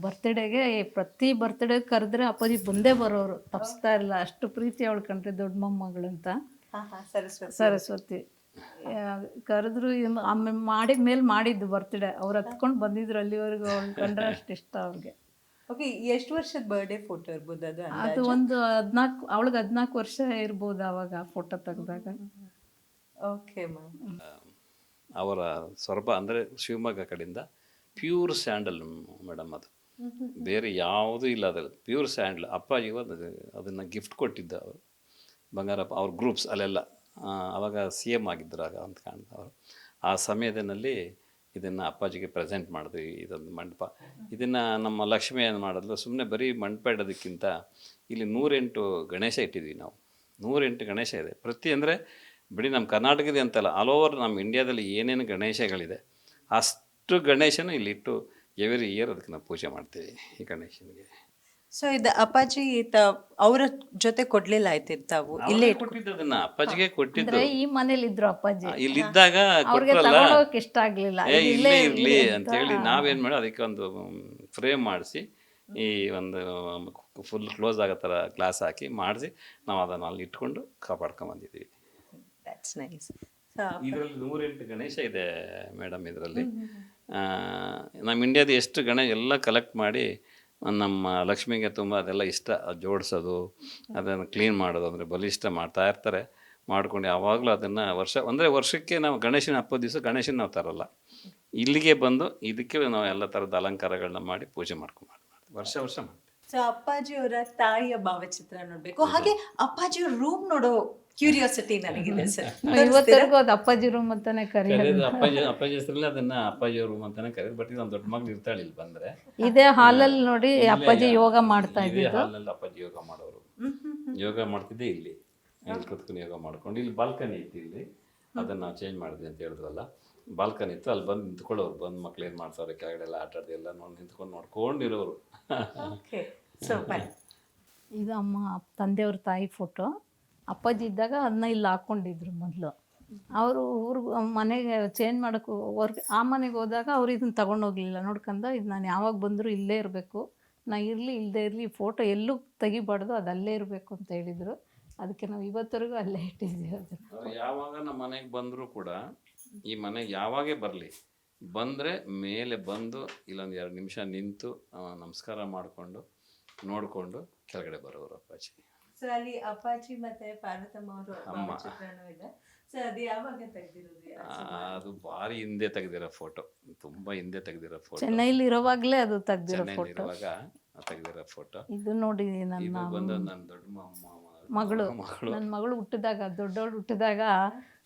ಬರ್ತ್ಡೇಗೆ ಪ್ರತಿ ಬರ್ತ್ಡೇ ಕರೆದ್ರೆ ಅಪ್ಪಾಜಿ ಬಂದೇ ಬರೋರು. ತಪ್ಪಿಸ್ತಾ ಇಲ್ಲ ಅಷ್ಟು ಪ್ರೀತಿ ಅವಳು ಕಂಡ್ರೆ ದೊಡ್ಡ ಮೊಮ್ಮಗಳು ಅಂತ. ಸರಸ್ವತಿ. ಸರಸ್ವತಿ. ಕರೆದ್ರು ಆಮೇಲೆ ಮಾಡಿದ ಮೇಲೆ ಮಾಡಿದ್ದು ಬರ್ತ್ಡೇ ಅವ್ರು ಹತ್ಕೊಂಡು ಬಂದಿದ್ರು ಅಲ್ಲಿವರೆಗೂ ಅವ್ರು ಕಂಡ್ರೆ ಅಷ್ಟು ಇಷ್ಟ ಅವ್ರಿಗೆ ಓಕೆ ಎಷ್ಟು ವರ್ಷದ ಬರ್ಡೇ ಫೋಟೋ ಇರ್ಬೋದು ಅದು ಅದು ಒಂದು ಹದ್ನಾಲ್ಕು ಅವಳಿಗೆ ಹದಿನಾಲ್ಕು ವರ್ಷ ಇರ್ಬೋದು ಅವಾಗ ಫೋಟೋ ತೆಗ್ದಾಗ. ಓಕೆ ಮ್ಯಾಮ್ ಅವರ ಸ್ವರ್ಪ ಅಂದರೆ ಶಿವಮೊಗ್ಗ ಕಡೆಯಿಂದ ಪ್ಯೂರ್ ಸ್ಯಾಂಡಲ್ ಮೇಡಮ್ ಅದು. ಬೇರೆ ಯಾವುದೂ ಇಲ್ಲ ಅದ್ರಲ್ಲಿ. ಪ್ಯೂರ್ ಸ್ಯಾಂಡಲ್ ಅಪ್ಪಾಜಿ ಒಂದು ಅದನ್ನು ಗಿಫ್ಟ್ ಕೊಟ್ಟಿದ್ದ ಅವರು. ಬಂಗಾರಪ್ಪ ಅವ್ರ ಗ್ರೂಪ್ಸ್ ಅಲ್ಲೆಲ್ಲ. ಅವಾಗ ಸಿ ಎಂ ಆಗಿದ್ದರು ಆಗ ಅಂತ ಕಾಣ್ತಾ ಅವರು. ಆ ಸಮಯದಲ್ಲಿ ಇದನ್ನು ಅಪ್ಪಾಜಿಗೆ ಪ್ರೆಸೆಂಟ್ ಮಾಡಿದ್ವಿ, ಇದೊಂದು ಮಂಟಪ. ಇದನ್ನು ನಮ್ಮ ಲಕ್ಷ್ಮಿ ಮಾಡಿದ್ಲು ಸುಮ್ಮನೆ ಬರೀ ಮಂಟಪ ಇಡೋದಕ್ಕಿಂತ ಇಲ್ಲಿ ನೂರೆಂಟು ಗಣೇಶ ಇಟ್ಟಿದ್ವಿ ನಾವು. ನೂರೆಂಟು ಗಣೇಶ ಇದೆ. ಪ್ರತಿ ಅಂದರೆ, ಬಿಡಿ ನಮ್ಮ ಕರ್ನಾಟಕದ ಅಂತಲ್ಲ ಆಲ್ ಓವರ್ ನಮ್ಮ ಇಂಡಿಯಾದಲ್ಲಿ ಏನೇನು ಗಣೇಶಗಳಿದೆ, ಅಷ್ಟು ಗಣೇಶನ ಇಲ್ಲಿಟ್ಟು ಎವ್ರಿ ಇಯರ್ ಅದಕ್ಕೆ ನಾವು ಪೂಜೆ ಮಾಡ್ತೀವಿ ಈ ಗಣೇಶನಿಗೆ. ಸೊ ಇದು ಅಪ್ಪಾಜಿ ತ ಅವರ ಜೊತೆ ಕೊಡ್ಲಿಲ್ಲ ಆಯ್ತು ತಾವು. ಇಲ್ಲೇ ಇಟ್ಕೊ- ಕೊಟ್ಟಿದ್ದು ಅದನ್ನ ಅಪ್ಪಾಜಿಗೆ ಕೊಟ್ಟಿದ್ದು. ಅಂದ್ರೆ ಈ ಮನೇಲಿ ಇದ್ರು ಅಪ್ಪಾಜಿ. ಆ, ಇಲ್ಲಿದ್ದಾಗ ಅವ್ರಿಗೆ ಕೊಟ್ರಲ್ಲ? ತಗೊಂಡೋಗಕ್ ಇಷ್ಟ ಆಗ್ಲಿಲ್ಲ. ಏ ಇದು ಇಲ್ಲೇ ಇಲ್ಲೇ ಇರಲಿ ಇರ್ಲಿ ಅಂತ. ಹೇಳಿ ನಾವೇನ್ ಮಾಡಿ ಅದಕ್ಕೆ ಒಂದು ಫ್ರೇಮ್ ಮಾಡಿಸಿ ಈ ಒಂದು ಫುಲ್ ಕ್ಲೋಸ್ ಆಗೋ ಥರ ಗ್ಲಾಸ್ ಹಾಕಿ ಮಾಡಿಸಿ ನಾವು ಅದನ್ನು ಅಲ್ಲಿ ಇಟ್ಕೊಂಡು ಕಾಪಾಡ್ಕೊಂಬಂದಿದ್ದೀವಿ That's nice. So, ಇದರಲ್ಲಿ ನೂರೆಂಟು ಗಣೇಶ ಇದೆ ಮೇಡಮ್ ಇದರಲ್ಲಿ. ನಮ್ಮ ಇಂಡಿಯಾದ ಎಷ್ಟು ಗಣ ಎಲ್ಲ ಕಲೆಕ್ಟ್ ಮಾಡಿ ನಮ್ಮ ಲಕ್ಷ್ಮಿಗೆ ತುಂಬ ಅದೆಲ್ಲ ಇಷ್ಟ ಜೋಡಿಸೋದು, ಅದನ್ನು ಕ್ಲೀನ್ ಮಾಡೋದು, ಅಂದರೆ ಬಲಿಷ್ಠ ಮಾಡ್ತಾ ಇರ್ತಾರೆ. ಮಾಡ್ಕೊಂಡು ಯಾವಾಗಲೂ ಅದನ್ನು ವರ್ಷ, ಅಂದರೆ ವರ್ಷಕ್ಕೆ ನಾವು ಗಣೇಶನ ಹಬ್ಬದ ದಿವಸ ಗಣೇಶನ ನಾವು ತರಲ್ಲ. ಇಲ್ಲಿಗೆ ಬಂದು ಇದಕ್ಕೆ ನಾವು ಎಲ್ಲ ಥರದ ಅಲಂಕಾರಗಳನ್ನ ಮಾಡಿ ಪೂಜೆ ಮಾಡ್ಕೊಂಡು ಮಾಡ್ತೀವಿ ವರ್ಷ ವರ್ಷ ಮಾಡ್ತೀವಿ. ಸೊ ಅಪ್ಪಾಜಿಯವರ ತಾಯಿಯ ಭಾವಚಿತ್ರ ನೋಡಬೇಕು. ಹಾಗೆ ಅಪ್ಪಾಜಿಯವ್ರ ರೂಮ್ ನೋಡೋ ಕ್ಯೂರಿಯಾಸಿಟಿ ನನಗಿದೆ ಸರ್. ಇವತ್ತರೆಗೂ ಅದು ಅಪ್ಪಾಜಿ ರೂಮ್ ಅಂತಾನೆ ಕರೆಯೋದು ಅಪ್ಪಾಜಿ ಅಪ್ಪಾಜಿ ಹೆಸರಲ್ಲಿ ಅದನ್ನ ಅಪ್ಪಾಜಿ ರೂಮ್ ಅಂತಾನೆ ಕರೆಯೋದು ಬಟ್ ಇದು ದೊಡ್ಡ ಮಗಳು ಇರ್ತಾಳೆ ಇಲ್ಲಿ ಬಂದ್ರೆ. ಇದೇ ಹಾಲಲ್ಲಿ ನೋಡಿ ಅಪ್ಪಾಜಿ ಯೋಗ ಮಾಡ್ತಾ ಇದ್ದೀವಿ ಇದ್ದಿದ್ದು. ಹಾಲ್ನಲ್ಲಿ ಅಪ್ಪಾಜಿ ಯೋಗ ಮಾಡೋರು. ಯೋಗ ಮಾಡ್ತಿದ್ದೆ ಇಲ್ಲಿ. ಇಲ್ಲಿ ಕೂತ್ಕೊಂಡು ಯೋಗ ಮಾಡ್ಕೊಂಡು. ಇಲ್ಲಿ ಬಾಲ್ಕನಿ ಇತ್ತು ಇಲ್ಲಿ. ಅದನ್ನ ನಾವು ಚೇಂಜ್ ಮಾಡಿದ್ವಿ ಅಂತ ಹೇಳಿದ್ವಲ್ಲ ಬಾಲ್ಕನಿ ಇತ್ತು ಅಲ್ಲಿ ಬಂದು ನಿಂತ್ಕೊಳ್ಳೋರು ಬಂದು ಮಕ್ಳು ಏನು ಮಾಡ್ತಾರೆ ಕೆಳಗಡೆ ಎಲ್ಲ ಆಟ ಆಡ್ದು ಎಲ್ಲ ನೋಡಿ ನಿಂತ್ಕೊಂಡು ನೋಡ್ಕೊಂಡಿರೋರು. ಇದು ಅಮ್ಮ ತಂದೆಯವ್ರ ತಾಯಿ ಫೋಟೋ ಅಪ್ಪಾಜಿ ಇದ್ದಾಗ ಅದನ್ನ ಇಲ್ಲಿ ಹಾಕ್ಕೊಂಡಿದ್ರು ಮೊದಲು. ಅವರು ಊರಿಗೆ ಮನೆಗೆ ಚೇಂಜ್ ಮಾಡೋಕ್ಕೂ ಅವ್ರಿಗೆ ಆ ಮನೆಗೆ ಹೋದಾಗ ಅವ್ರು ಇದನ್ನ ತಗೊಂಡೋಗ್ಲಿಲ್ಲ ನೋಡ್ಕೊಂಡ ಇದು ನಾನು ಯಾವಾಗ ಬಂದರೂ ಇಲ್ಲೇ ಇರಬೇಕು. ನಾ ಇರಲಿ ಇಲ್ಲದೆ ಇರಲಿ ಫೋಟೋ ಎಲ್ಲೂ ತೆಗಿಬಾರ್ದು, ಅದು ಅಲ್ಲೇ ಇರಬೇಕು ಅಂತ ಹೇಳಿದರು. ಅದಕ್ಕೆ ನಾವು ಇವತ್ತರೆಗೂ ಅಲ್ಲೇ ಇಟ್ಟಿದ್ದೀವಿ ಅದನ್ನು. ಯಾವಾಗ ನಮ್ಮ ಮನೆಗೆ ಬಂದರೂ ಕೂಡ ಈ ಮನೆಗೆ ಯಾವಾಗೇ ಬರಲಿ, ಬಂದರೆ ಮೇಲೆ ಬಂದು ಇಲ್ಲೊಂದು ಎರಡು ನಿಮಿಷ ನಿಂತು ನಮಸ್ಕಾರ ಮಾಡಿಕೊಂಡು, ನೋಡಿಕೊಂಡು ಕೆಳಗಡೆ ಬರೋರು ಅಪ್ಪಾಜಿ. ಸೊ ಅಲ್ಲಿ ಅಪ್ಪಾಜಿ ಮತ್ತೆ ಪಾರ್ವತಮ್ಮ ಅವರು ಅಮ್ಮ. ಇದೆ. ಸೊ ಅದು ಯಾವಾಗ ತೆಗ್ದಿರೋದು ಆ, ಅದು ಭಾರಿ ಹಿಂದೆ ತೆಗೆದಿರೋ ಫೋಟೋ ತುಂಬಾ ಹಿಂದೆ ತೆಗೆದಿರೋ ಫೋಟೋ ಚೆನ್ನೈಲಿ ಇರೋವಾಗಲೇ ಅದು ತೆಗ್ದಿರೋ ಫೋಟೋ ಇರುವಾಗ ತೆಗೆದಿರೋ ಫೋಟೋ ಇದು ನೋಡಿ ನನ್ನ ಬಂದು ನನ್ನ ದೊಡ್ಡ ಮಗಳು. ಮಗಳು. ನನ್ನ ಮಗಳು ಹುಟ್ಟಿದಾಗ ದೊಡ್ಡವಳು ಹುಟ್ಟಿದಾಗ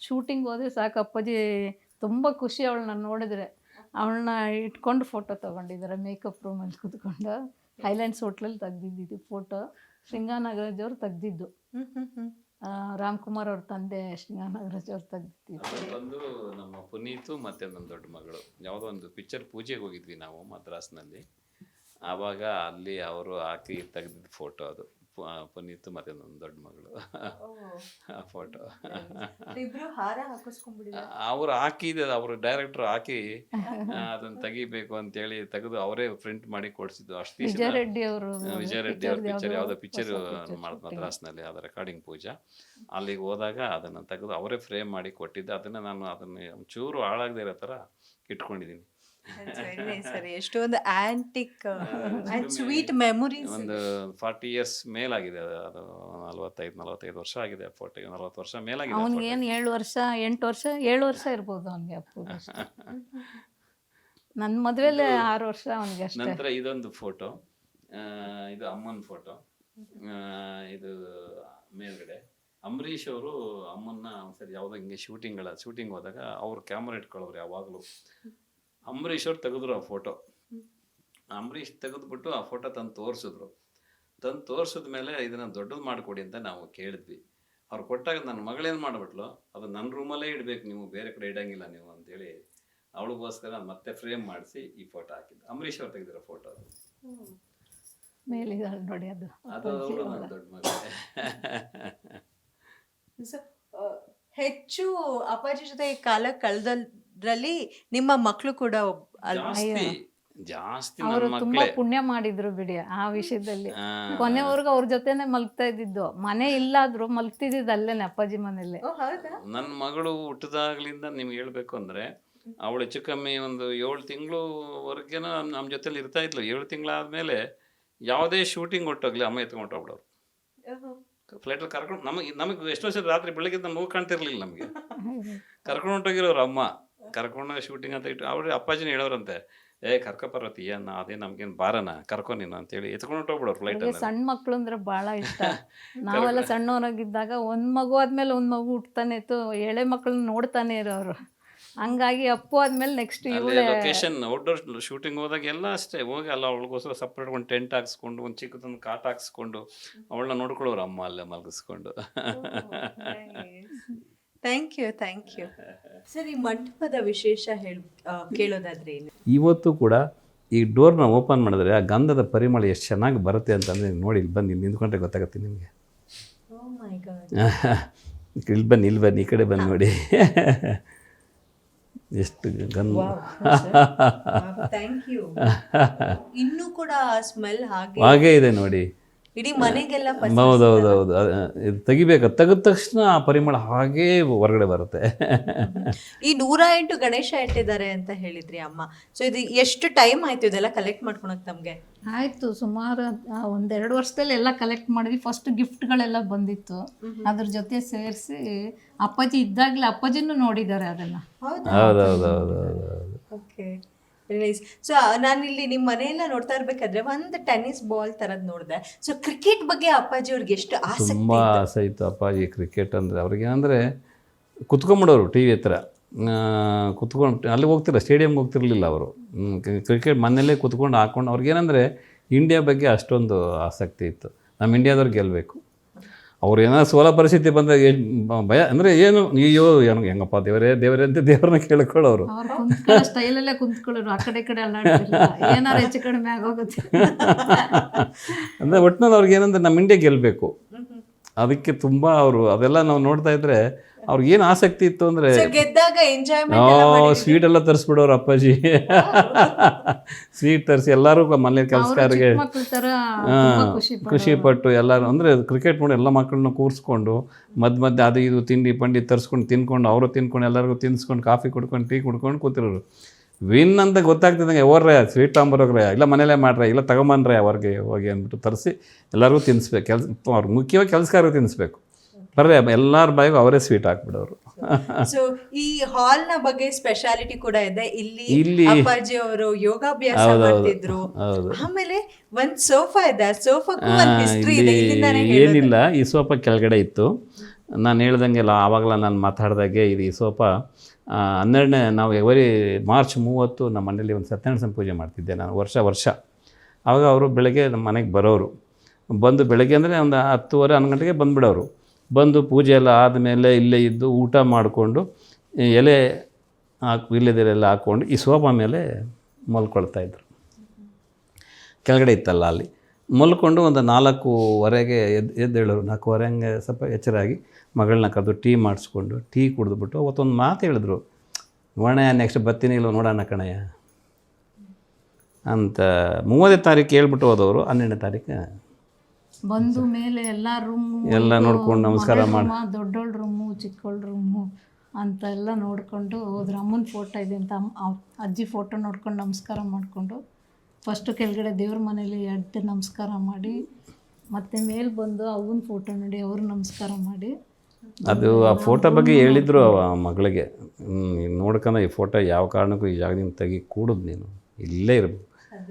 ಶೂಟಿಂಗ್ ಹೋದ್ರೆ ಸಾಕು ಅಪ್ಪಾಜಿ. ತುಂಬಾ ಖುಷಿ ಅವಳನ್ನ ನೋಡಿದ್ರೆ. ಅವಳನ್ನ ಇಟ್ಕೊಂಡು ಫೋಟೋ ತೊಗೊಂಡಿದ್ದಾರೆ ಮೇಕಪ್ ರೂಮಲ್ಲಿ ಕುತ್ಕೊಂಡು. ಹೈಲ್ಯಾಂಡ್ಸ್ ಹೋಟ್ಲಲ್ಲಿ ತೆಗ್ದಿದ್ದು ಫೋಟೋ ಶೃಂಗಾ ನಾಗರಾಜ್ ಅವರು ತೆಗ್ದಿದ್ದು. ಹ್ಮ್ ಹ್ಮ್ ಹ್ಮ್. ಆ, ರಾಮ್ಕುಮಾರ್ ಅವ್ರ ತಂದೆ ಶೃಂಗಾ ನಾಗರಾಜ್ ಅವ್ರು ತೆಗ್ದಿದ್ದು ಬಂದು ನಮ್ಮ ಪುನೀತು ಮತ್ತೆ ನನ್ನ ದೊಡ್ಡ ಮಗಳು. ಯಾವುದೋ ಒಂದು ಪಿಕ್ಚರ್ ಪೂಜೆಗೆ ಹೋಗಿದ್ವಿ ನಾವು ಮದ್ರಾಸ್ನಲ್ಲಿ. ಆವಾಗ ಅಲ್ಲಿ ಅವರು ಹಾಕಿ ತೆಗೆದಿದ್ದ ಫೋಟೋ ಅದು. ಪುನೀತು ಮತ್ತೆ ನನ್ನ ದೊಡ್ಡ ಮಗಳು. ಆ ಫೋಟೋ ಇಬ್ರು ಹಾರ ಅವ್ರು ಹಾಕಿದ ಅವರು ಡೈರೆಕ್ಟರ್ ಹಾಕಿ ಅದನ್ನ ತೆಗಿಬೇಕು ಅಂತೇಳಿ ತೆಗೆದು ಅವರೇ ಪ್ರಿಂಟ್ ಮಾಡಿ ಕೊಡಿಸಿದ್ದು. ಅಷ್ಟು ದಿವಸ ವಿಜಯ ರೆಡ್ಡಿ ಅವರು ವಿಜಯ ರೆಡ್ಡಿ ಅವ್ರ ಪಿಕ್ಚರ್ ಯಾವುದೋ ಪಿಕ್ಚರ್ ಮದ್ರಾಸ್ನಲ್ಲಿ ಅದ ರೆಕಾರ್ಡಿಂಗ್ ಪೂಜಾ. ಅಲ್ಲಿಗೆ ಹೋದಾಗ ಅದನ್ನು ತೆಗೆದು ಅವರೇ ಫ್ರೇಮ್ ಮಾಡಿ ಕೊಟ್ಟಿದ್ದೆ. ಅದನ್ನು ನಾನು ಅದನ್ನು ಚೂರು ಹಾಳಾಗದೇ ಇರೋ ಥರ ಇಟ್ಕೊಂಡಿದ್ದೀನಿ. ಸರಿ ಎಷ್ಟೊಂದು ಆಂಟಿಕ್ ಅಂಡ್ ಸ್ವೀಟ್ ಮೆಮೊರೀಸ್ ಒಂದು ಫಾರ್ಟಿ ಇಯರ್ಸ್ ಮೇಲಾಗಿದೆ ಅದು. ಅದು ನಲವತ್ತೈದು ನಲವತ್ತೈದು ವರ್ಷ ಆಗಿದೆ ಫೋರ್ಟಿ ನಲವತ್ತು ವರ್ಷ ಮೇಲಾಗಿದೆ ಆ ಅವ್ನಿಗೆ photo. ಏನು ಏಳು ವರ್ಷ ಎಂಟು ವರ್ಷ ಏಳು ವರ್ಷ ಇರ್ಬೋದು ಅವನಿಗೆ ಅಪ್ಪು ನನ್ನ ಮದುವೆಲೆ ಆರು ವರ್ಷ ಅವನಿಗೆ ಅಷ್ಟೇ. ನಂತರ ಇದೊಂದು ಫೋಟೋ ಇದು ಅಮ್ಮನ ಫೋಟೋ ಇದು ಮೇಲ್ಗಡೆ. ಅಂಬರೀಷ್ ಅವರು ಅಮ್ಮನ್ನ ಒಂದ್ಸರಿ ಯಾವುದೋ ಹಿಂಗೆ ಶೂಟಿಂಗ್ಗಳ ಶೂಟಿಂಗ್ ಹೋದಾಗ ಅವ್ರು ಕ್ಯಾಮ್ರಾ ಇಟ್ಕೊಳ್ಳೋರು ಯಾವಾಗಲೂ. ಅಂಬರೀಷ್ ಅವ್ರು ತೆಗೆದ್ರು ಆ ಫೋಟೋ ಅಂಬರೀಷ್ ತೆಗೆದ್ಬಿಟ್ಟು ಆ ಫೋಟೋ ತಂದು ತೋರಿಸಿದ್ರು. ತಂದು ತೋರಿಸಿದ ಮೇಲೆ ಇದನ್ನ ದೊಡ್ಡದು ಮಾಡಿಕೊಡಿ ಅಂತ ನಾವು ಕೇಳಿದ್ವಿ. ಅವ್ರು ಕೊಟ್ಟಾಗ ನನ್ನ ಮಗಳೇನು ಮಾಡಿಬಿಟ್ಲು? ಅದು ನನ್ನ ರೂಮಲ್ಲೇ ಇಡಬೇಕು ನೀವು ಬೇರೆ ಕಡೆ ಇಡಂಗಿಲ್ಲ ನೀವು ಅಂತೇಳಿ ಅವಳಿಗೋಸ್ಕರ ಮತ್ತೆ ಫ್ರೇಮ್ ಮಾಡಿಸಿ ಈ ಫೋಟೋ ಹಾಕಿದ್ದು. ಅಂಬರೀಷ್ ಅವ್ರು ತೆಗೆದಿರೋ ಫೋಟೋ ಅದು. ಮೇಲಿದ್ದಾಳೆ ನೋಡಿ ಅದು. ಅದು ಅವಳು ನನ್ನ ದೊಡ್ಡ ಮಗಳೇ. ಹೆಚ್ಚು ಅಪ್ಪಾಜಿ ಜೊತೆ ಕಾಲ ಕಳೆದ್ರಲ್ಲಿ ನಿಮ್ಮ ಮಕ್ಕಳು ಕೂಡ ಒಬ್- ಅಲ್ವಾ ಜಾಸ್ತಿ ಜಾಸ್ತಿ ಅವರು ತುಂಬಾ ಮಕ್ಕಳೇ ಪುಣ್ಯ ಮಾಡಿದ್ರು ಬಿಡಿ ಆ ವಿಷಯದಲ್ಲಿ. ಕೊನೆವರೆಗೂ ಅವ್ರ ಜೊತೆನೆ ಮಲಗ್ತಾ ಇದ್ದಿದ್ದು. ಮನೆ ಇಲ್ಲಾದ್ರೂ ಮಲ್ಗ್ತಿದ್ದಿದ್ದು ಅಲ್ಲೇನೆ ಅಪ್ಪಾಜಿ ಮನೇಲಿ ಓ, ಹೌದಾ? ನನ್ನ ಮಗಳು ಹುಟ್ಟಿದಾಗ್ಲಿಂದ ನಿಮ್ಗೆ ಹೇಳ್ಬೇಕು ಅಂದ್ರೆ ಅವಳು ಹೆಚ್ಚು ಕಮ್ಮಿ ಒಂದು ಏಳು ತಿಂಗಳವರೆಗೇನ ನಮ್ಮ ಜೊತೆಲಿ ಇರ್ತಾ ಇದ್ಲು. ಏಳು ತಿಂಗಳಾದ್ಮೇಲೆ ಯಾವುದೇ ಶೂಟಿಂಗ್ ಹೊಟ್ಟೋಗ್ಲಿ ಅಮ್ಮ ಎತ್ಕೊಂಡು ಓಹೋ. ಫ್ಲೈಟಲ್ಲಿ ಕರ್ಕೊಂಡು ನಮಗೆ ನಮಗೆ ಎಷ್ಟೋ ಸಲ ರಾತ್ರಿ ಬೆಳಗ್ಗೆ ಮೂಗು ಮಗು ಕಾಣ್ತಿರ್ಲಿಲ್ಲ ನಮಗೆ. ಕರ್ಕೊಂಡು ಹೊಂಟೋಗಿರೋರು ಅಮ್ಮ. ಕರ್ಕೊಂಡು ಶೂಟಿಂಗ್ ಅಂತ ಇಟ್ಟು ಅವ್ರು ಅಪ್ಪಾಜಿನ ಹೇಳೋರಂತೆ ಏ ಕರ್ಕ ಪರ್ವತಿ ಏನ ಅದೇ ನಮ್ಗೇನು ಬಾರನ ಕರ್ಕೊ ನೀನು ಅಂತೇಳಿ ಎತ್ಕೊಂಡು ಹೋಗ್ಬಿಡೋರು ಫ್ಲೈಟ್ ಸಣ್ಣ ಮಕ್ಳು ಅಂದ್ರೆ ಬಹಳ ಇಷ್ಟ. ನಾವೆಲ್ಲ ಸಣ್ಣವರಾಗಿದ್ದಾಗ ಒಂದ್ ಮಗು ಆದ್ಮೇಲೆ ಒಂದ್ ಮಗು ಹುಟ್ತಾನೆ ಇತ್ತು ಎಳೆ ಮಕ್ಕಳನ್ನ ನೋಡ್ತಾನೆ ಇರೋರು. ಹಂಗಾಗಿ ಅಪ್ಪು ಆದ್ಮೇಲೆ ನೆಕ್ಸ್ಟ್ ಲೊಕೇಶನ್ ಔಟ್ಡೋರ್ ಶೂಟಿಂಗ್ ಹೋದಾಗ ಎಲ್ಲ ಅಷ್ಟೇ ಹೋಗಿ ಅಲ್ಲ ಅವಳಿಗೋಸ್ಕರ ಸಪ್ರೇಟ್ ಒಂದು ಟೆಂಟ್ ಹಾಕ್ಸ್ಕೊಂಡು ಒಂದು ಚಿಕ್ಕದೊಂದು ಕಾಟ್ ಹಾಕ್ಸ್ಕೊಂಡು ಅವಳನ್ನ ನೋಡ್ಕೊಳ್ಳೋರು ಅಮ್ಮ ಅಲ್ಲೇ ಮಲಗಿಸ್ಕೊಂಡು. Thank you thank you sir ಮಂಟಪದ ವಿಶೇಷ ಹೇಳ ಕೇಳೋದಾದ್ರೆ ಇವತ್ತು ಕೂಡ ಈ ಡೋರ್ನ ಓಪನ್ ಮಾಡಿದ್ರೆ ಆ ಗಂಧದ ಪರಿಮಳ ಎಷ್ಟು ಚೆನ್ನಾಗಿ ಬರುತ್ತೆ ಅಂತಂದರೆ ನೋಡಿ ಇಲ್ಲಿ ಬಂದು ಇಲ್ಲಿ ನಿಂತ್ಕೊಂಡ್ರೆ ಗೊತ್ತಾಗುತ್ತೆ ನಿಮಗೆ. ಇಲ್ಲಿ ಬನ್ನಿ ಇಲ್ಲಿ ಬನ್ನಿ ಈ ಕಡೆ ಬಂದು ನೋಡಿ. ಎಷ್ಟು ಗಂಧ. Thank you. ಇನ್ನೂ ಕೂಡ ಸ್ಮೆಲ್ ಹಾಗೆ ಹಾಗೇ ಇದೆ ನೋಡಿ. ಇಡೀ ಮನೆಗೆಲ್ಲ. ಹೌದೌದೌದು ಇದು ತೆಗಿಬೇಕು. ತೆಗೆದ ತಕ್ಷಣ ಆ ಪರಿಮಳ ಹಾಗೇ ಹೊರಗಡೆ ಬರುತ್ತೆ. ಈ ನೂರ ಎಂಟು ಗಣೇಶ ಇಟ್ಟಿದ್ದಾರೆ ಅಂತ ಹೇಳಿದ್ರಿ ಅಮ್ಮ. ಸೊ ಇದು ಎಷ್ಟು ಟೈಮ್ ಆಯ್ತು ಇದೆಲ್ಲ ಕಲೆಕ್ಟ್ ಮಾಡ್ಕೊಳಕ್ ತಮಗೆ ಆಯ್ತು ಸುಮಾರು ಆ, ಒಂದೆರಡು ವರ್ಷದಲ್ಲಿ ಎಲ್ಲ ಕಲೆಕ್ಟ್ ಮಾಡಿದ್ವಿ. ಫಸ್ಟ್ ಗಿಫ್ಟ್ಗಳೆಲ್ಲ ಬಂದಿತ್ತು. ಅದ್ರ ಜೊತೆ ಸೇರಿಸಿ ಅಪ್ಪಾಜಿ ಇದ್ದಾಗಲೇ ಅಪ್ಪಾಜಿನೂ ನೋಡಿದ್ದಾರೆ ಅದನ್ನ ಹೌದು? ಓಕೆ ನೈಸ್ ಸೊ ನಾನಿಲ್ಲಿ ನಿಮ್ಮ ಮನೆಯೆಲ್ಲ ನೋಡ್ತಾ ಇರ್ಬೇಕಾದ್ರೆ ಒಂದು ಟೆನ್ನಿಸ್ ಬಾಲ್ ತರದ್ ನೋಡಿದೆ. ಸೊ ಕ್ರಿಕೆಟ್ ಬಗ್ಗೆ ಅಪ್ಪಾಜಿ ಅವ್ರಿಗೆ ಎಷ್ಟು ಆಸಕ್ತಿ ತುಂಬ ಆಸೆ ಇತ್ತು ಅಪ್ಪಾಜಿ ಕ್ರಿಕೆಟ್ ಅಂದ್ರೆ. ಅವ್ರಿಗೆ ಅಂದ್ರೆ ಕುತ್ಕೊಂಬಿಡೋರು ಟಿ ವಿ ಹತ್ರ. ಕುತ್ಕೊಂಡು ಅಲ್ಲಿ ಹೋಗ್ತಿರ ಸ್ಟೇಡಿಯಮ್ಗೆ ಹೋಗ್ತಿರ್ಲಿಲ್ಲ ಅವರು. ಕ್ರಿಕೆಟ್ ಮನೆಯಲ್ಲೇ ಕುತ್ಕೊಂಡು ಹಾಕೊಂಡು ಅವ್ರಿಗೇನಂದರೆ ಇಂಡಿಯಾ ಬಗ್ಗೆ ಅಷ್ಟೊಂದು ಆಸಕ್ತಿ ಇತ್ತು. ನಮ್ಮ ಇಂಡಿಯಾದವ್ರು ಗೆಲ್ಲಬೇಕು ಅವ್ರು ಏನಾದ್ರು ಸೋಲ ಪರಿಸ್ಥಿತಿ ಬಂದಾಗ ಏನ್ ಭಯ? ಅಂದರೆ ಏನು? ಅಯ್ಯೋ ಏನು ಹೆಂಗಪ್ಪ ದೇವರೇ ದೇವರೇ ಅಂತ ದೇವ್ರನ್ನ ಕೇಳ್ಕೊಳ್ಳೋರು. ಸ್ಟೈಲಲ್ಲೇ ಕುಂತ್ಕೊಳ್ಳೋರು ಆ ಕಡೆ ಕಡೆ ಏನಾರು ಹೆಚ್ಚು ಕಡಿಮೆ ಆಗೋಗುತ್ತೆ. ಅಂದರೆ ಒಟ್ಟಿನಲ್ಲಿ ಅವ್ರಿಗೆ ಏನಂದ್ರೆ ನಮ್ಮ ಇಂಡಿಯಾ ಗೆಲ್ಲಬೇಕು ಅದಕ್ಕೆ ತುಂಬ ಅವರು ಅದೆಲ್ಲ ನಾವು ನೋಡ್ತಾ ಇದ್ರೆ ಅವ್ರಿಗೆ ಏನು ಆಸಕ್ತಿ ಇತ್ತು ಅಂದರೆ ಗೆದ್ದಾಗ ಎಂಜಾಯ್ಮೆಂಟ್ ಸ್ವೀಟ್ ಎಲ್ಲ ತರಿಸ್ಬಿಡೋರು ಅಪ್ಪಾಜಿ. ಸ್ವೀಟ್ ತರಿಸಿ ಎಲ್ಲರೂ ಮನೇಲಿ ಕೆಲಸಗಾರಿಗೆ ಖುಷಿ ಪಟ್ಟು ಎಲ್ಲರೂ ಅಂದರೆ ಕ್ರಿಕೆಟ್ ನೋಡಿ ಎಲ್ಲ ಮಕ್ಕಳನ್ನ ಕೂರಿಸ್ಕೊಂಡು ಮಧ್ಯ ಮಧ್ಯೆ ಅದು ಇದು ತಿಂಡಿ ಪಂಡಿ ತರಿಸ್ಕೊಂಡು ತಿನ್ಕೊಂಡು ಅವರು ತಿನ್ಕೊಂಡು ಎಲ್ಲರಿಗೂ ತಿನ್ಸ್ಕೊಂಡು ಕಾಫಿ ಕುಡ್ಕೊಂಡು ಟೀ ಕುಡ್ಕೊಂಡು ಕೂತಿರೋರು. ವಿನ್ ಅಂತ ಗೊತ್ತಾಗ್ತಿದ್ದಂಗೆ ಓರ್ರೆ ಸ್ವೀಟ್ ತೊಗೊಂಬರೋಗ್ರೆ ಇಲ್ಲ ಮನೇಲೇ ಮಾಡ್ರೆ ಇಲ್ಲ ತಗೊಂಬನ್ರೆ ಅವ್ರಿಗೆ ಹೋಗಿ ಅಂದ್ಬಿಟ್ಟು ತರಿಸಿ ಎಲ್ಲರಿಗೂ ತಿನ್ನಿಸ್ಬೇಕು ಕೆಲಸ ಅವ್ರಿಗೆ ಮುಖ್ಯವಾಗಿ ಕೆಲಸಗಾರರು ತಿನ್ನಿಸ್ಬೇಕು ಬರ್ರೆ ಎಲ್ಲರ ಬಾಯಿಗೂ ಅವರೇ ಸ್ವೀಟ್ ಹಾಕ್ಬಿಡೋರು ಸೊ ಈ ಹಾಲ್ನ ಬಗ್ಗೆ ಸ್ಪೆಷಾಲಿಟಿ ಕೂಡ ಇದೆ. ಇಲ್ಲಿ ಇಲ್ಲಿ- ಅಪ್ಪಾಜಿ ಅವರು ಯೋಗಾಭ್ಯಾಸ ಮಾಡ್ತಿದ್ರು. ಆಮೇಲೆ ಒಂದ್ ಸೋಫಾ ಇದೆ ಸೋಫಾ ಏನಿಲ್ಲ ಈ ಸೋಫಾ ಕೆಳಗಡೆ ಇತ್ತು. ನಾನು ಹೇಳ್ದಂಗೆಲ್ಲ ಆವಾಗಲ ನಾನು ಮಾತಾಡ್ದಾಗೆ ಇದು ಈ ಸೋಫಾ ಹನ್ನೆರಡನೇ ನಾವು ಎವರಿ ಮಾರ್ಚ್ ಮೂವತ್ತು ನಮ್ಮ ಮನೇಲಿ ಒಂದು ಸತ್ಯನಾರಾಯಣ ಪೂಜೆ ಮಾಡ್ತಿದ್ದೆ ನಾನು ವರ್ಷ ವರ್ಷ. ಆವಾಗ ಅವರು ಬೆಳಗ್ಗೆ ನಮ್ಮ ಮನೆಗೆ ಬರೋರು. ಬಂದು ಬೆಳಗ್ಗೆ ಅಂದರೆ ಒಂದು ಹತ್ತುವರೆ ಹನ್ನೊಂದು ಗಂಟೆಗೆ ಬಂದುಬಿಡೋರು. ಬಂದು ಪೂಜೆ ಎಲ್ಲ ಆದಮೇಲೆ ಇಲ್ಲೇ ಇದ್ದು ಊಟ ಮಾಡಿಕೊಂಡು ಎಲೆ ಹಾಕಿ ಇಲ್ಲದೆಲ್ಲ ಹಾಕ್ಕೊಂಡು ಈ ಸೋಫಾ ಮೇಲೆ ಮಲ್ಕೊಳ್ತಾಯಿದ್ರು ಕೆಳಗಡೆ ಇತ್ತಲ್ಲ ಅಲ್ಲಿ? ಮಲ್ಕೊಂಡು ಒಂದು ನಾಲ್ಕೂವರೆಗೆ ಎದ್ದು ಎದ್ದೇಳೋರು, ನಾಲ್ಕೂವರೆ ಹಂಗೆ ಸ್ವಲ್ಪ ಎಚ್ಚರಾಗಿ ಮಗಳನ್ನ ಕರೆದು ಟೀ ಮಾಡಿಸ್ಕೊಂಡು, ಟೀ ಕುಡಿದ್ಬಿಟ್ಟು ಅವತ್ತೊಂದು ಮಾತು ಹೇಳಿದ್ರು. ನೋಡಣ ನೆಕ್ಸ್ಟ್ ಬರ್ತೀನಿ ಇಲ್ಲ ನೋಡೋಣ ಕಣಯ್ಯ? ಅಂತ ಮೂವತ್ತನೇ ತಾರೀಕು ಹೇಳ್ಬಿಟ್ಟು ಹೋದವರು, ಹನ್ನೆರಡನೇ ತಾರೀಕು. ಬಂದು ಮೇಲೆ ಎಲ್ಲ ರೂಮ್ ಎಲ್ಲ ನೋಡ್ಕೊಂಡು ನಮಸ್ಕಾರ ಮಾಡಿ. ದೊಡ್ಡೋಳ್ ರೂಮು ಚಿಕ್ಕೋಳ್ ರೂಮು ಅಂತ ಎಲ್ಲ ನೋಡಿಕೊಂಡು ಹೋದ್ರು. ಅಮ್ಮನ ಫೋಟೋ ಇದೆ ಅಂತ ಅಮ್ಮ ಅಜ್ಜಿ ಫೋಟೋ ನೋಡ್ಕೊಂಡು ನಮಸ್ಕಾರ ಮಾಡಿಕೊಂಡು ಫಸ್ಟು ಕೆಳಗಡೆ ದೇವ್ರ ಮನೇಲಿ ಎಡ್ ನಮಸ್ಕಾರ ಮಾಡಿ ಮತ್ತೆ ಮೇಲೆ ಬಂದು ಅವನ ಫೋಟೋ ನೋಡಿ ಅವ್ರು ನಮಸ್ಕಾರ ಮಾಡಿ. ಅದು ಆ ಫೋಟೋ ಬಗ್ಗೆ ಹೇಳಿದ್ರು ಆ ಮಗಳಿಗೆ. ನೋಡ್ಕೊಂಡು ಈ ಫೋಟೋ ಯಾವ ಕಾರಣಕ್ಕೂ ಈ ಜಾಗದಿಂದ ತೆಗಿ ಕೂಡುದು ನೀನು. ಇಲ್ಲೇ ಇರಬೇಕು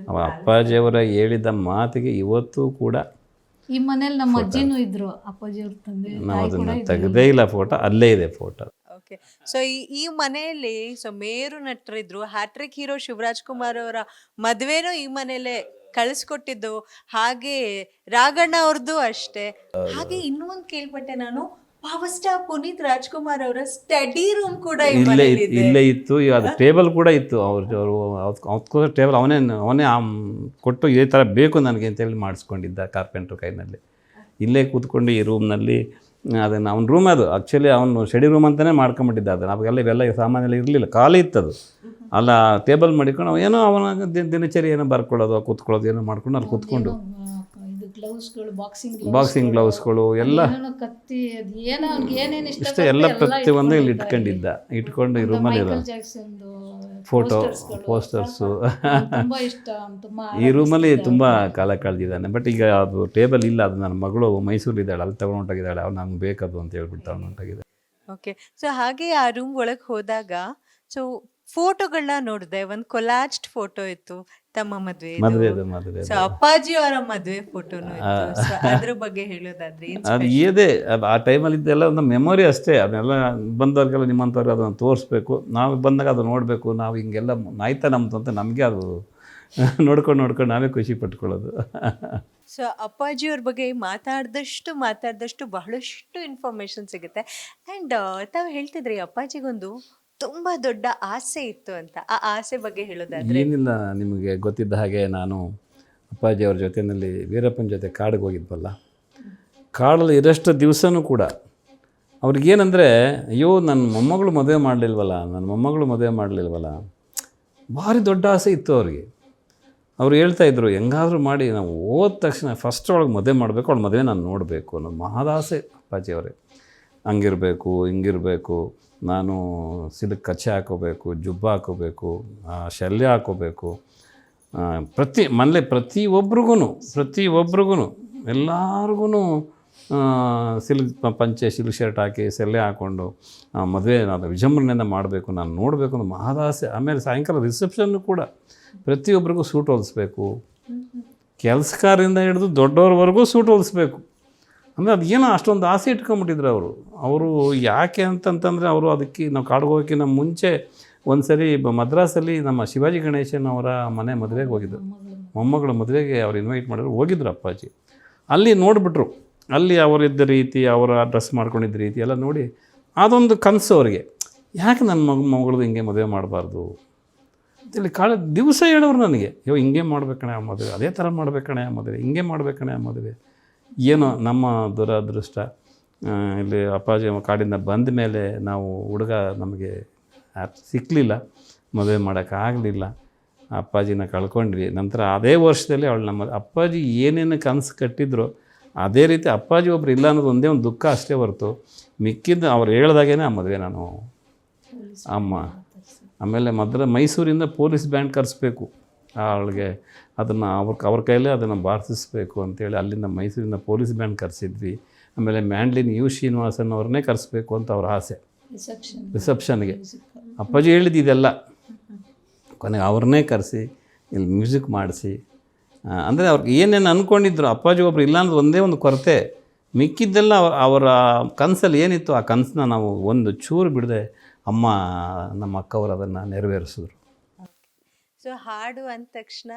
ಅವ ಅಪ್ಪಾಜಿಯವರ ಹೇಳಿದ ಮಾತಿಗೆ ಇವತ್ತು ಕೂಡ ಈ ಮನೇಲಿ ನಮ್ಮ ಅಜ್ಜಿನೂ ಇದ್ರು ಅಪ್ಪಾಜಿ ಅವ್ರ ತಂದೆ ನಾವು ತಾಯಿ ಕೂಡ ಅದನ್ನು ತೆಗೆದೇ ಇಲ್ಲ ಫೋಟೋ ಅಲ್ಲೇ ಇದೆ ಫೋಟೋ ಓಕೆ ಸೊ ಈ ಈ ಮನೆಯಲ್ಲಿ ಸೊ ಮೇರು ನಟರಿದ್ರು hat trick hero Shivaraj Kumar ಅವರ ಮದುವೆನೂ ಈ ಮನೇಲೆ ಕಳಿಸ್ಕೊಟ್ಟಿದ್ದು. ಹಾಗೆ ರಾಘಣ್ಣ ಅವ್ರದ್ದು ಅಷ್ಟೇ. ಹಾಗೆ ಇನ್ನೂ ಒಂದು ಕೇಳ್ಪಟ್ಟೆ ನಾನು ಪವರ್ ಸ್ಟಾರ್ ಪುನೀತ್ ರಾಜ್ಕುಮಾರ್ ಅವರ ಸ್ಟಡಿ ರೂಮ್ ಕೂಡ ಈ ಇಲ್ಲೇ ಇತ್ತು ಇಲ್ಲೇ ಇತ್ತು ಈಗ ಅದು ಟೇಬಲ್ ಕೂಡ ಇತ್ತು ಅವ್ರ ಅವರು ಟೇಬಲ್ ಅವನೇ ಅವನೇ ಆಮ್ ಕೊಟ್ಟು ಇದೇ ಥರ ಬೇಕು ನನಗೆ ಅಂತೇಳಿ ಮಾಡಿಸ್ಕೊಂಡಿದ್ದ ಕಾರ್ಪೆಂಟ್ರ್ ಕೈನಲ್ಲಿ. ಇಲ್ಲೇ ಕೂತ್ಕೊಂಡು ಈ ರೂಮ್ನಲ್ಲಿ ಅದನ್ನು ಅವ್ನ ರೂಮ್ ಅದು ಆ್ಯಕ್ಚುಲಿ ಅವನು ಸ್ಟಡಿ ರೂಮ್ ಅಂತಲೇ ಮಾಡ್ಕೊಂಬಿಟ್ಟಿದ್ದ ಅದು ನಮಗೆಲ್ಲ ಇವೆಲ್ಲ ಸಾಮಾನ್ಯ ಇರಲಿಲ್ಲ ಖಾಲಿ ಇತ್ತದು. ಅಲ್ಲ ಟೇಬಲ್ ಮಾಡಿಕೊಂಡು ಅವ ಏನೋ ಅವನ ದಿನ ದಿನಚರಿ ಏನೋ ಬರ್ಕೊಳ್ಳೋದು ಕೂತ್ಕೊಳ್ಳೋದು ಏನೋ ಮಾಡ್ಕೊಂಡು ಅಲ್ಲಿ ಕೂತ್ಕೊಂಡು. ಆ, ಗ್ಲೌಸ್ಗಳು ಬಾಕ್ಸಿಂಗ್ ಬಾಕ್ಸಿಂಗ್ ಗ್ಲೌಸ್ಗಳು ಎಲ್ಲ ಇಷ್ಟೇ ಕತ್ತಿ ಏನೋ ಏನೇನು ಇಷ್ಟ ಇಷ್ಟ ಎಲ್ಲ ಪ್ರತಿಯೊಂದು ಇಲ್ಲಿ ಇಟ್ಕೊಂಡಿದ್ದ ಇಟ್ಕೊಂಡು ಈ ರೂಮಲ್ಲಿ ಇರೋ ಫೋಟೋ. ಪೋಸ್ಟರ್ಸು ಅವ್ನಿಗೆ ತುಂಬಾ ಇಷ್ಟ ಅವ್ನು ತುಂಬಾ ಈ ರೂಮಲ್ಲಿ ತುಂಬ ಕಾಲ ಕಳೆದಿದ್ದಾನೆ ಬಟ್ ಈಗ ಅದು ಟೇಬಲ್ ಇಲ್ಲ ಅದು ನನ್ನ ಮಗಳು ಮೈಸೂರಿದ್ದಾಳೆ ಅಲ್ಲಿ ತಗೊಂಡೋಗಿದ್ದಾಳೆ ಅವ್ನು ನಂಗೆ ಬೇಕದು ಅಂತ ಹೇಳ್ಬಿಟ್ಟು ತಗೊಂಡೋಗಿದ್ದೆ ಓಕೆ ಸೊ ಹಾಗೆ ಆ ರೂಮ್ ಒಳಗೆ ಹೋದಾಗ ಸೊ ಫೋಟೋಗಳನ್ನ ನೋಡಿದೆ ಒಂದು ಕೊಲಾಜ್ಡ್ ಫೋಟೋ ಇತ್ತು ತಮ್ಮ ಮದ್ವೆ ಸೊ ಅಪ್ಪಾಜಿ ಅವರ ಮದ್ವೆ ಫೋಟೋನು ಅದ್ರ ಬಗ್ಗೆ ಹೇಳೋದಾದ್ರೆ ಅದು ಏದೇ ಆ ಟೈಮಲ್ಲಿ ಇದ್ದೆಲ್ಲ ಒಂದು ಮೆಮೊರಿ ಅಷ್ಟೇ. ಅದನ್ನೆಲ್ಲ ಬಂದವ್ರಿಗೆಲ್ಲ ನಿಮ್ಮಂಥವ್ರಿಗೆ ಅದನ್ನು ತೋರಿಸ್ಬೇಕು. ನಾವು ಬಂದಾಗ ಅದು ನೋಡಬೇಕು. ನಾವು ಹಿಂಗೆಲ್ಲ ನಾಯ್ತಾ ನಮ್ದು ಅಂತ ನಮಗೆ ಅದು ನೋಡ್ಕೊಂಡು ನೋಡ್ಕೊಂಡು ನಾವೇ ಖುಷಿ ಪಟ್ಕೊಳ್ಳೋದು. ಸೊ ಅಪ್ಪಾಜಿಯವ್ರ ಬಗ್ಗೆ ಮಾತಾಡ್ದಷ್ಟು ಮಾತಾಡ್ದಷ್ಟು ಬಹಳಷ್ಟು ಇನ್ಫಾರ್ಮೇಶನ್ ಸಿಗುತ್ತೆ. ಆ್ಯಂಡ್ ತಾವು ಹೇಳ್ತಿದ್ರಿ ಅಪ್ಪಾಜಿಗೊಂದು ತುಂಬಾ ದೊಡ್ಡ ಆಸೆ ಇತ್ತು ಅಂತ. ಆ ಆಸೆ ಬಗ್ಗೆ ಹೇಳೋದಾದ್ರೆ? ಏನಿಲ್ಲ, ನಿಮಗೆ ಗೊತ್ತಿದ್ದ ಹಾಗೆ ನಾನು ಅಪ್ಪಾಜಿಯವ್ರ ಜೊತೆಯಲ್ಲಿ ವೀರಪ್ಪನ ಜೊತೆ ಕಾಡಿಗೆ ಹೋಗಿದ್ವಲ್ಲ. ಕಾಡಲ್ಲಿ ಇರೋಷ್ಟು ದಿವಸನೂ ಕೂಡ ಅವ್ರಿಗೇನಂದರೆ, ಅಯ್ಯೋ ನನ್ನ ಮೊಮ್ಮಗಳು ಮದುವೆ ಮಾಡಲಿಲ್ವಲ್ಲ ನನ್ನ ಮೊಮ್ಮಗಳು ಮದುವೆ ಮಾಡಲಿಲ್ವಲ್ಲ. ಭಾರಿ ದೊಡ್ಡ ಆಸೆ ಇತ್ತು ಅವ್ರಿಗೆ. ಅವ್ರು ಹೇಳ್ತಾ ಇದ್ರು, ಹೆಂಗಾದರೂ ಮಾಡಿ, ನಾವು ಹೋದ ತಕ್ಷಣ ಫಸ್ಟ್ ಒಳಗೆ ಮದುವೆ ಮಾಡಬೇಕು, ಅವ್ಳ ಮದುವೆ ನಾನು ನೋಡಬೇಕು. ಅನ್ನೋದು ಮಹದಾಸೆ ಅಪ್ಪಾಜಿ ಅವರೇ. ಹಂಗಿರಬೇಕು, ಹಿಂಗಿರಬೇಕು. ನಾನು ಸಿಲುಕ್ ಕಚ್ಚೆ ಹಾಕೋಬೇಕು, ಜುಬ್ಬ ಹಾಕೋಬೇಕು ಶಲ್ಯ ಹಾಕೋಬೇಕು ಪ್ರತಿ ಮನೇಲಿ ಪ್ರತಿಯೊಬ್ರಿಗೂ ಪ್ರತಿಯೊಬ್ರಿಗೂ ಎಲ್ಲರಿಗೂ ಸಿಲ್ಕ್ ಪಂಚೆ, ಸಿಲ್ಕ್ ಶರ್ಟ್ ಹಾಕಿ ಸೆಲ್ಲೆ ಹಾಕ್ಕೊಂಡು ಮದುವೆ ನಾನು ವಿಜೃಂಭಣೆಯಿಂದ ಮಾಡಬೇಕು, ನಾನು ನೋಡಬೇಕು ಅನ್ನೋ ಮಹದಾಸೆ. ಆಮೇಲೆ ಸಾಯಂಕಾಲ ರಿಸೆಪ್ಷನ್ನು ಕೂಡ ಪ್ರತಿಯೊಬ್ಬರಿಗೂ ಸೂಟ್ ಹೊಲಿಸ್ಬೇಕು. ಕೆಲಸಕಾರರಿಂದ ಹಿಡಿದು ದೊಡ್ಡವ್ರವರೆಗೂ ಸೂಟ್ ಹೊಲಿಸ್ಬೇಕು. ಅಂದರೆ ಅದು ಏನೋ ಅಷ್ಟೊಂದು ಆಸೆ ಇಟ್ಕೊಂಬಿಟ್ಟಿದ್ರು ಅವರು. ಅವರು ಯಾಕೆ ಅಂತಂತಂದರೆ ಅವರು ಅದಕ್ಕೆ ನಾವು ಕಾಡಿಗೆ ಹೋಗೋಕ್ಕಿಂತ ಮುಂಚೆ ಒಂದು ಸರಿ ಮದ್ರಾಸಲ್ಲಿ ನಮ್ಮ ಶಿವಾಜಿ ಗಣೇಶನ್ ಅವರ ಮನೆ ಮದುವೆಗೆ ಹೋಗಿದ್ದರು ಮೊಮ್ಮಗಳ ಮದುವೆಗೆ ಅವ್ರು ಇನ್ವೈಟ್ ಮಾಡಿದ್ರು. ಹೋಗಿದ್ರು ಅಪ್ಪಾಜಿ. ಅಲ್ಲಿ ನೋಡಿಬಿಟ್ರು. ಅಲ್ಲಿ ಅವರಿದ್ದ ರೀತಿ, ಅವರ ಡ್ರೆಸ್ ಮಾಡ್ಕೊಂಡಿದ್ದ ರೀತಿ ಎಲ್ಲ ನೋಡಿ ಅದೊಂದು ಕನಸು ಅವರಿಗೆ. ಯಾಕೆ ನನ್ನ ಮಗ, ಮಗಳದು ಹಿಂಗೆ ಮದುವೆ ಮಾಡಬಾರ್ದು? ಅಂತೇಳಿ ಕಾಳ ದಿವಸ ಹೇಳೋರು ನನಗೆ. ಅಯ್ಯೋ, ಹಿಂಗೆ ಮಾಡ್ಬೇಕಣೆ ಆ ಮದುವೆ, ಅದೇ ಥರ ಮಾಡ್ಬೇಕಣೆ ಆ ಮದುವೆ, ಹಿಂಗೆ ಮಾಡ್ಬೇಕಣೆ ಆ ಮದುವೆ. ಏನೋ ನಮ್ಮ ದುರದೃಷ್ಟ ಇಲ್ಲಿ ಅಪ್ಪಾಜಿ ಕಾಡಿಂದ ಬಂದ ಮೇಲೆ ನಾವು ಹುಡುಗ ನಮಗೆ ಸಿಕ್ಕಲಿಲ್ಲ ಮದುವೆ ಮಾಡೋಕ್ಕಾಗಲಿಲ್ಲ ಅಪ್ಪಾಜಿನ ಕಳ್ಕೊಂಡ್ವಿ. ನಂತರ ಅದೇ ವರ್ಷದಲ್ಲಿ ಅವಳು ನಮ್ಮ ಅಪ್ಪಾಜಿ ಏನೇನು ಕನಸು ಕಟ್ಟಿದ್ರು ಅದೇ ರೀತಿ ಅಪ್ಪಾಜಿ ಒಬ್ರು ಇಲ್ಲ ಅನ್ನೋದು ಒಂದೇ ಒಂದು ದುಃಖ ಅಷ್ಟೇ ಹೊರತು ಮಿಕ್ಕಿದ್ದು ಅವ್ರು ಹೇಳ್ದಾಗೇ ಆ ಮದುವೆ ನಾನು. ಅಮ್ಮ ಆಮೇಲೆ ಮದ್ರ ಮೈಸೂರಿಂದ ಪೊಲೀಸ್ ಬ್ಯಾಂಡ್ ಕರೆಸ್ಬೇಕು. ಅವಳಿಗೆ ಅದನ್ನು ಅವ್ರ ಅವ್ರ ಕೈಲೇ ಅದನ್ನು ಬಾರಿಸಿಸ್ಬೇಕು ಅಂತೇಳಿ ಅಲ್ಲಿಂದ ಮೈಸೂರಿಂದ ಪೊಲೀಸ್ ಬ್ಯಾಂಡ್ ಕರೆಸಿದ್ವಿ. ಆಮೇಲೆ ಮ್ಯಾಂಡ್ಲಿನ್ ಯು ಶ್ರೀನಿವಾಸನ್ ಅವ್ರನ್ನೇ ಕರೆಸ್ಬೇಕು ಅಂತ ಅವ್ರ ಆಸೆ. ರಿಸೆಪ್ಷನ್ ರಿಸೆಪ್ಷನ್ಗೆ ಅಪ್ಪಾಜಿ ಹೇಳಿದ್ದು ಇದೆಲ್ಲ. ಕೊನೆಗೆ ಅವ್ರನ್ನೇ ಕರೆಸಿ ಇಲ್ಲಿ ಮ್ಯೂಸಿಕ್ ಮಾಡಿಸಿ. ಅಂದರೆ ಅವ್ರಿಗೆ ಏನೇನು ಅಂದ್ಕೊಂಡಿದ್ರು ಅಪ್ಪಾಜಿ ಒಬ್ರು ಇಲ್ಲ ಅನ್ನೋದು ಒಂದೇ ಒಂದು ಕೊರತೆ. ಮಿಕ್ಕಿದ್ದೆಲ್ಲ ಅವ್ರ ಅವರ ಕನಸಲ್ಲಿ ಏನಿತ್ತು ಆ ಕನಸನ್ನ ನಾವು ಒಂದು ಚೂರು ಬಿಡದೆ ಅಮ್ಮ ನಮ್ಮ ಅಕ್ಕವರು ಅದನ್ನು ನೆರವೇರಿಸಿದ್ರು. ಸೊ ಹಾಡು ಅಂದ ತಕ್ಷಣ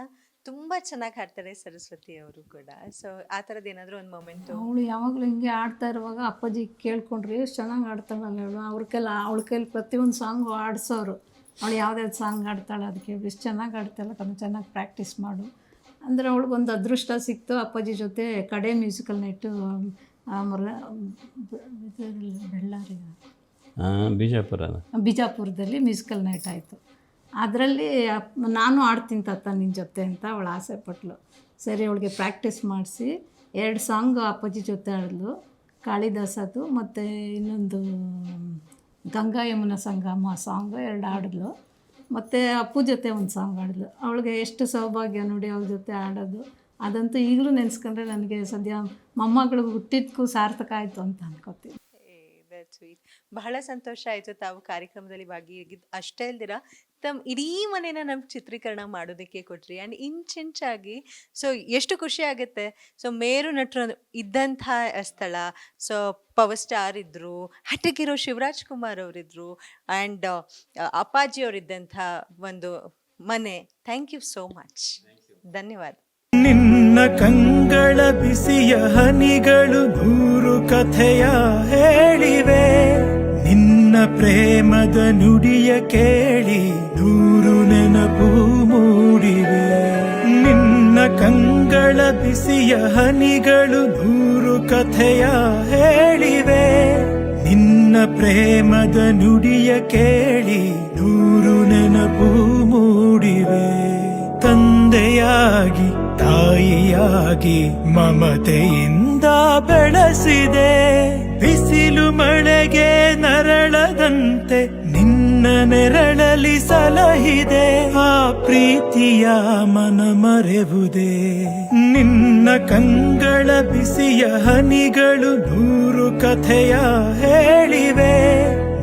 ತುಂಬಾ ಚೆನ್ನಾಗಿ ಹಾಡ್ತಾರೆ ಸರಸ್ವತಿ ಅವರು ಕೂಡ. ಸೊ ಆ ಥರದ್ದು ಏನಾದರೂ ಒಂದು ಮೊಮೆಂಟ್ ಅವಳು ಯಾವಾಗಲೂ ಹಿಂಗೆ ಆಡ್ತಾ ಇರುವಾಗ ಅಪ್ಪಾಜಿ ಕೇಳ್ಕೊಂಡ್ರಿ ಎಷ್ಟು ಚೆನ್ನಾಗಿ ಆಡ್ತಾಳಲ್ಲ ಅವಳು ಅವ್ರ ಕೈಲಿ ಅವಳ ಕೈಲಿ ಪ್ರತಿಯೊಂದು ಸಾಂಗು ಆಡಿಸೋರು ಅವಳು ಯಾವ್ದ್ಯಾವ್ದು ಸಾಂಗ್ ಆಡ್ತಾಳೆ ಅದಕ್ಕೆ ಎಷ್ಟು ಚೆನ್ನಾಗಿ ಆಡ್ತಾಳೆ ಅದನ್ನು ಚೆನ್ನಾಗಿ ಪ್ರಾಕ್ಟೀಸ್ ಮಾಡು. ಅಂದರೆ ಅವಳಿಗೊಂದು ಅದೃಷ್ಟ ಸಿಕ್ತು ಅಪ್ಪಾಜಿ ಜೊತೆ ಕಡೆ ಮ್ಯೂಸಿಕಲ್ ನೈಟು ಬೆಳ್ಳಾರಿ ಬಿಜಾಪುರ ಬಿಜಾಪುರದಲ್ಲಿ ಮ್ಯೂಸಿಕಲ್ ನೈಟ್ ಆಯಿತು. ಅದರಲ್ಲಿ ನಾನು ಆಡ್ತೀನಿ ತಾತ ನಿನ್ನ ಜೊತೆ ಅಂತ ಅವಳು ಆಸೆ ಪಟ್ಲು. ಸರಿ, ಅವಳಿಗೆ ಪ್ರಾಕ್ಟೀಸ್ ಮಾಡಿಸಿ, ಎರಡು ಸಾಂಗ್ ಅಪ್ಪಾಜಿ ಜೊತೆ ಆಡಿದ್ಲು. ಕಾಳಿದಾಸದು ಮತ್ತು ಇನ್ನೊಂದು ಗಂಗಾ ಯಮುನ ಸಂಗಮ ಸಾಂಗ್ ಎರಡು ಆಡಿದ್ಲು. ಮತ್ತು ಅಪ್ಪು ಜೊತೆ ಒಂದು ಸಾಂಗ್ ಹಾಡಿದ್ಲು ಅವಳಿಗೆ ಎಷ್ಟು ಸೌಭಾಗ್ಯ ನೋಡಿ ಅವಳ ಜೊತೆ ಆಡೋದು. ಅದಂತೂ ಈಗಲೂ ನೆನೆಸ್ಕೊಂಡ್ರೆ ನನಗೆ ಸದ್ಯ ಮೊಮ್ಮಗಳು ಹುಟ್ಟಿದ್ಕೂ ಸಾರ್ಥಕ ಆಯಿತು ಅಂತ ಅನ್ಕೋತೀನಿ. ಬಹಳ ಸಂತೋಷ ಆಯಿತು ತಾವು ಕಾರ್ಯಕ್ರಮದಲ್ಲಿ ಭಾಗಿಯಾಗಿದ್ದು ಅಷ್ಟೇ ಅಲ್ದಿರ ತಮ್ಮ ಇಡೀ ಮನೇನ ನಮ್ಗೆ ಚಿತ್ರೀಕರಣ ಮಾಡೋದಕ್ಕೆ ಕೊಟ್ರಿ. ಆ್ಯಂಡ್ ಇಂಚಿಂಚಾಗಿ ಸೊ ಎಷ್ಟು ಖುಷಿ ಆಗುತ್ತೆ. ಸೊ ಮೇರು ನಟರು ಇದ್ದಂಥ ಸ್ಥಳ ಸೊ ಪವರ್ ಸ್ಟಾರ್ ಇದ್ದರು ಹಠಕ್ಕಿರೋ ಶಿವರಾಜ್ ಕುಮಾರ್ ಅವರಿದ್ದರು ಆ್ಯಂಡ್ ಅಪ್ಪಾಜಿ ಅವರಿದ್ದಂಥ ಒಂದು ಮನೆ. ಥ್ಯಾಂಕ್ ಯು ಸೋ ಮಚ್ ಧನ್ಯವಾದ. ನಿನ್ನ ಕಂಗಳ ಬಿಸಿಯ ಹನಿಗಳು ನೂರು ಕಥೆಯ ಹೇಳಿವೆ. ನಿನ್ನ ಪ್ರೇಮದ ನುಡಿಯ ಕೇಳಿ ನೂರು ನೆನಪು ಮೂಡಿವೆ. ನಿನ್ನ ಕಂಗಳ ಬಿಸಿಯ ಹನಿಗಳು ನೂರು ಕಥೆಯ ಹೇಳಿವೆ. ನಿನ್ನ ಪ್ರೇಮದ ನುಡಿಯ ಕೇಳಿ ನೂರು ನೆನಪು ಮೂಡಿವೆ. ತಂದೆಯಾಗಿ, ತಾಯಿಯಾಗಿ ಮಮತೆಯಿಂದ ಬೆಳೆಸಿದೆ. ಬಿಸಿಲು ಮಳೆಗೆ ನಿನ್ನ ನೆರಳಲಿ ಸಲಹಿದೆ, ಆ ಪ್ರೀತಿಯ ಮನ ಮರೆವುದೇ. ನಿನ್ನ ಕಂಗಳ ಬಿಸಿಯ ಹನಿಗಳು ನೂರು ಕಥೆಯ ಹೇಳಿವೆ.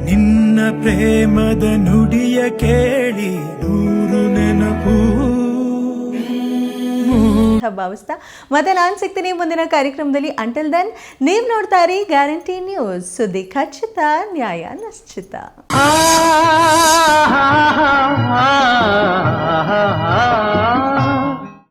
ನಿನ್ನ ಪ್ರೇಮದ ನುಡಿಯ ಕೇಳಿ ನೂರು ನೆನಪು ಅಂತ ಭಾವಿಸ್ತಾ. ಮತ್ತೆ ನಾನು ಸಿಗ್ತೀನಿ ಮುಂದಿನ ಕಾರ್ಯಕ್ರಮದಲ್ಲಿ. ಅಂಟಲ್ ದನ್ ನೀವು ನೋಡ್ತಾ ಇರಿ ಗ್ಯಾರಂಟಿ ನ್ಯೂಸ್ ಸುದ್ದಿ ಖಚಿತ, ನ್ಯಾಯ ನಿಶ್ಚಿತ.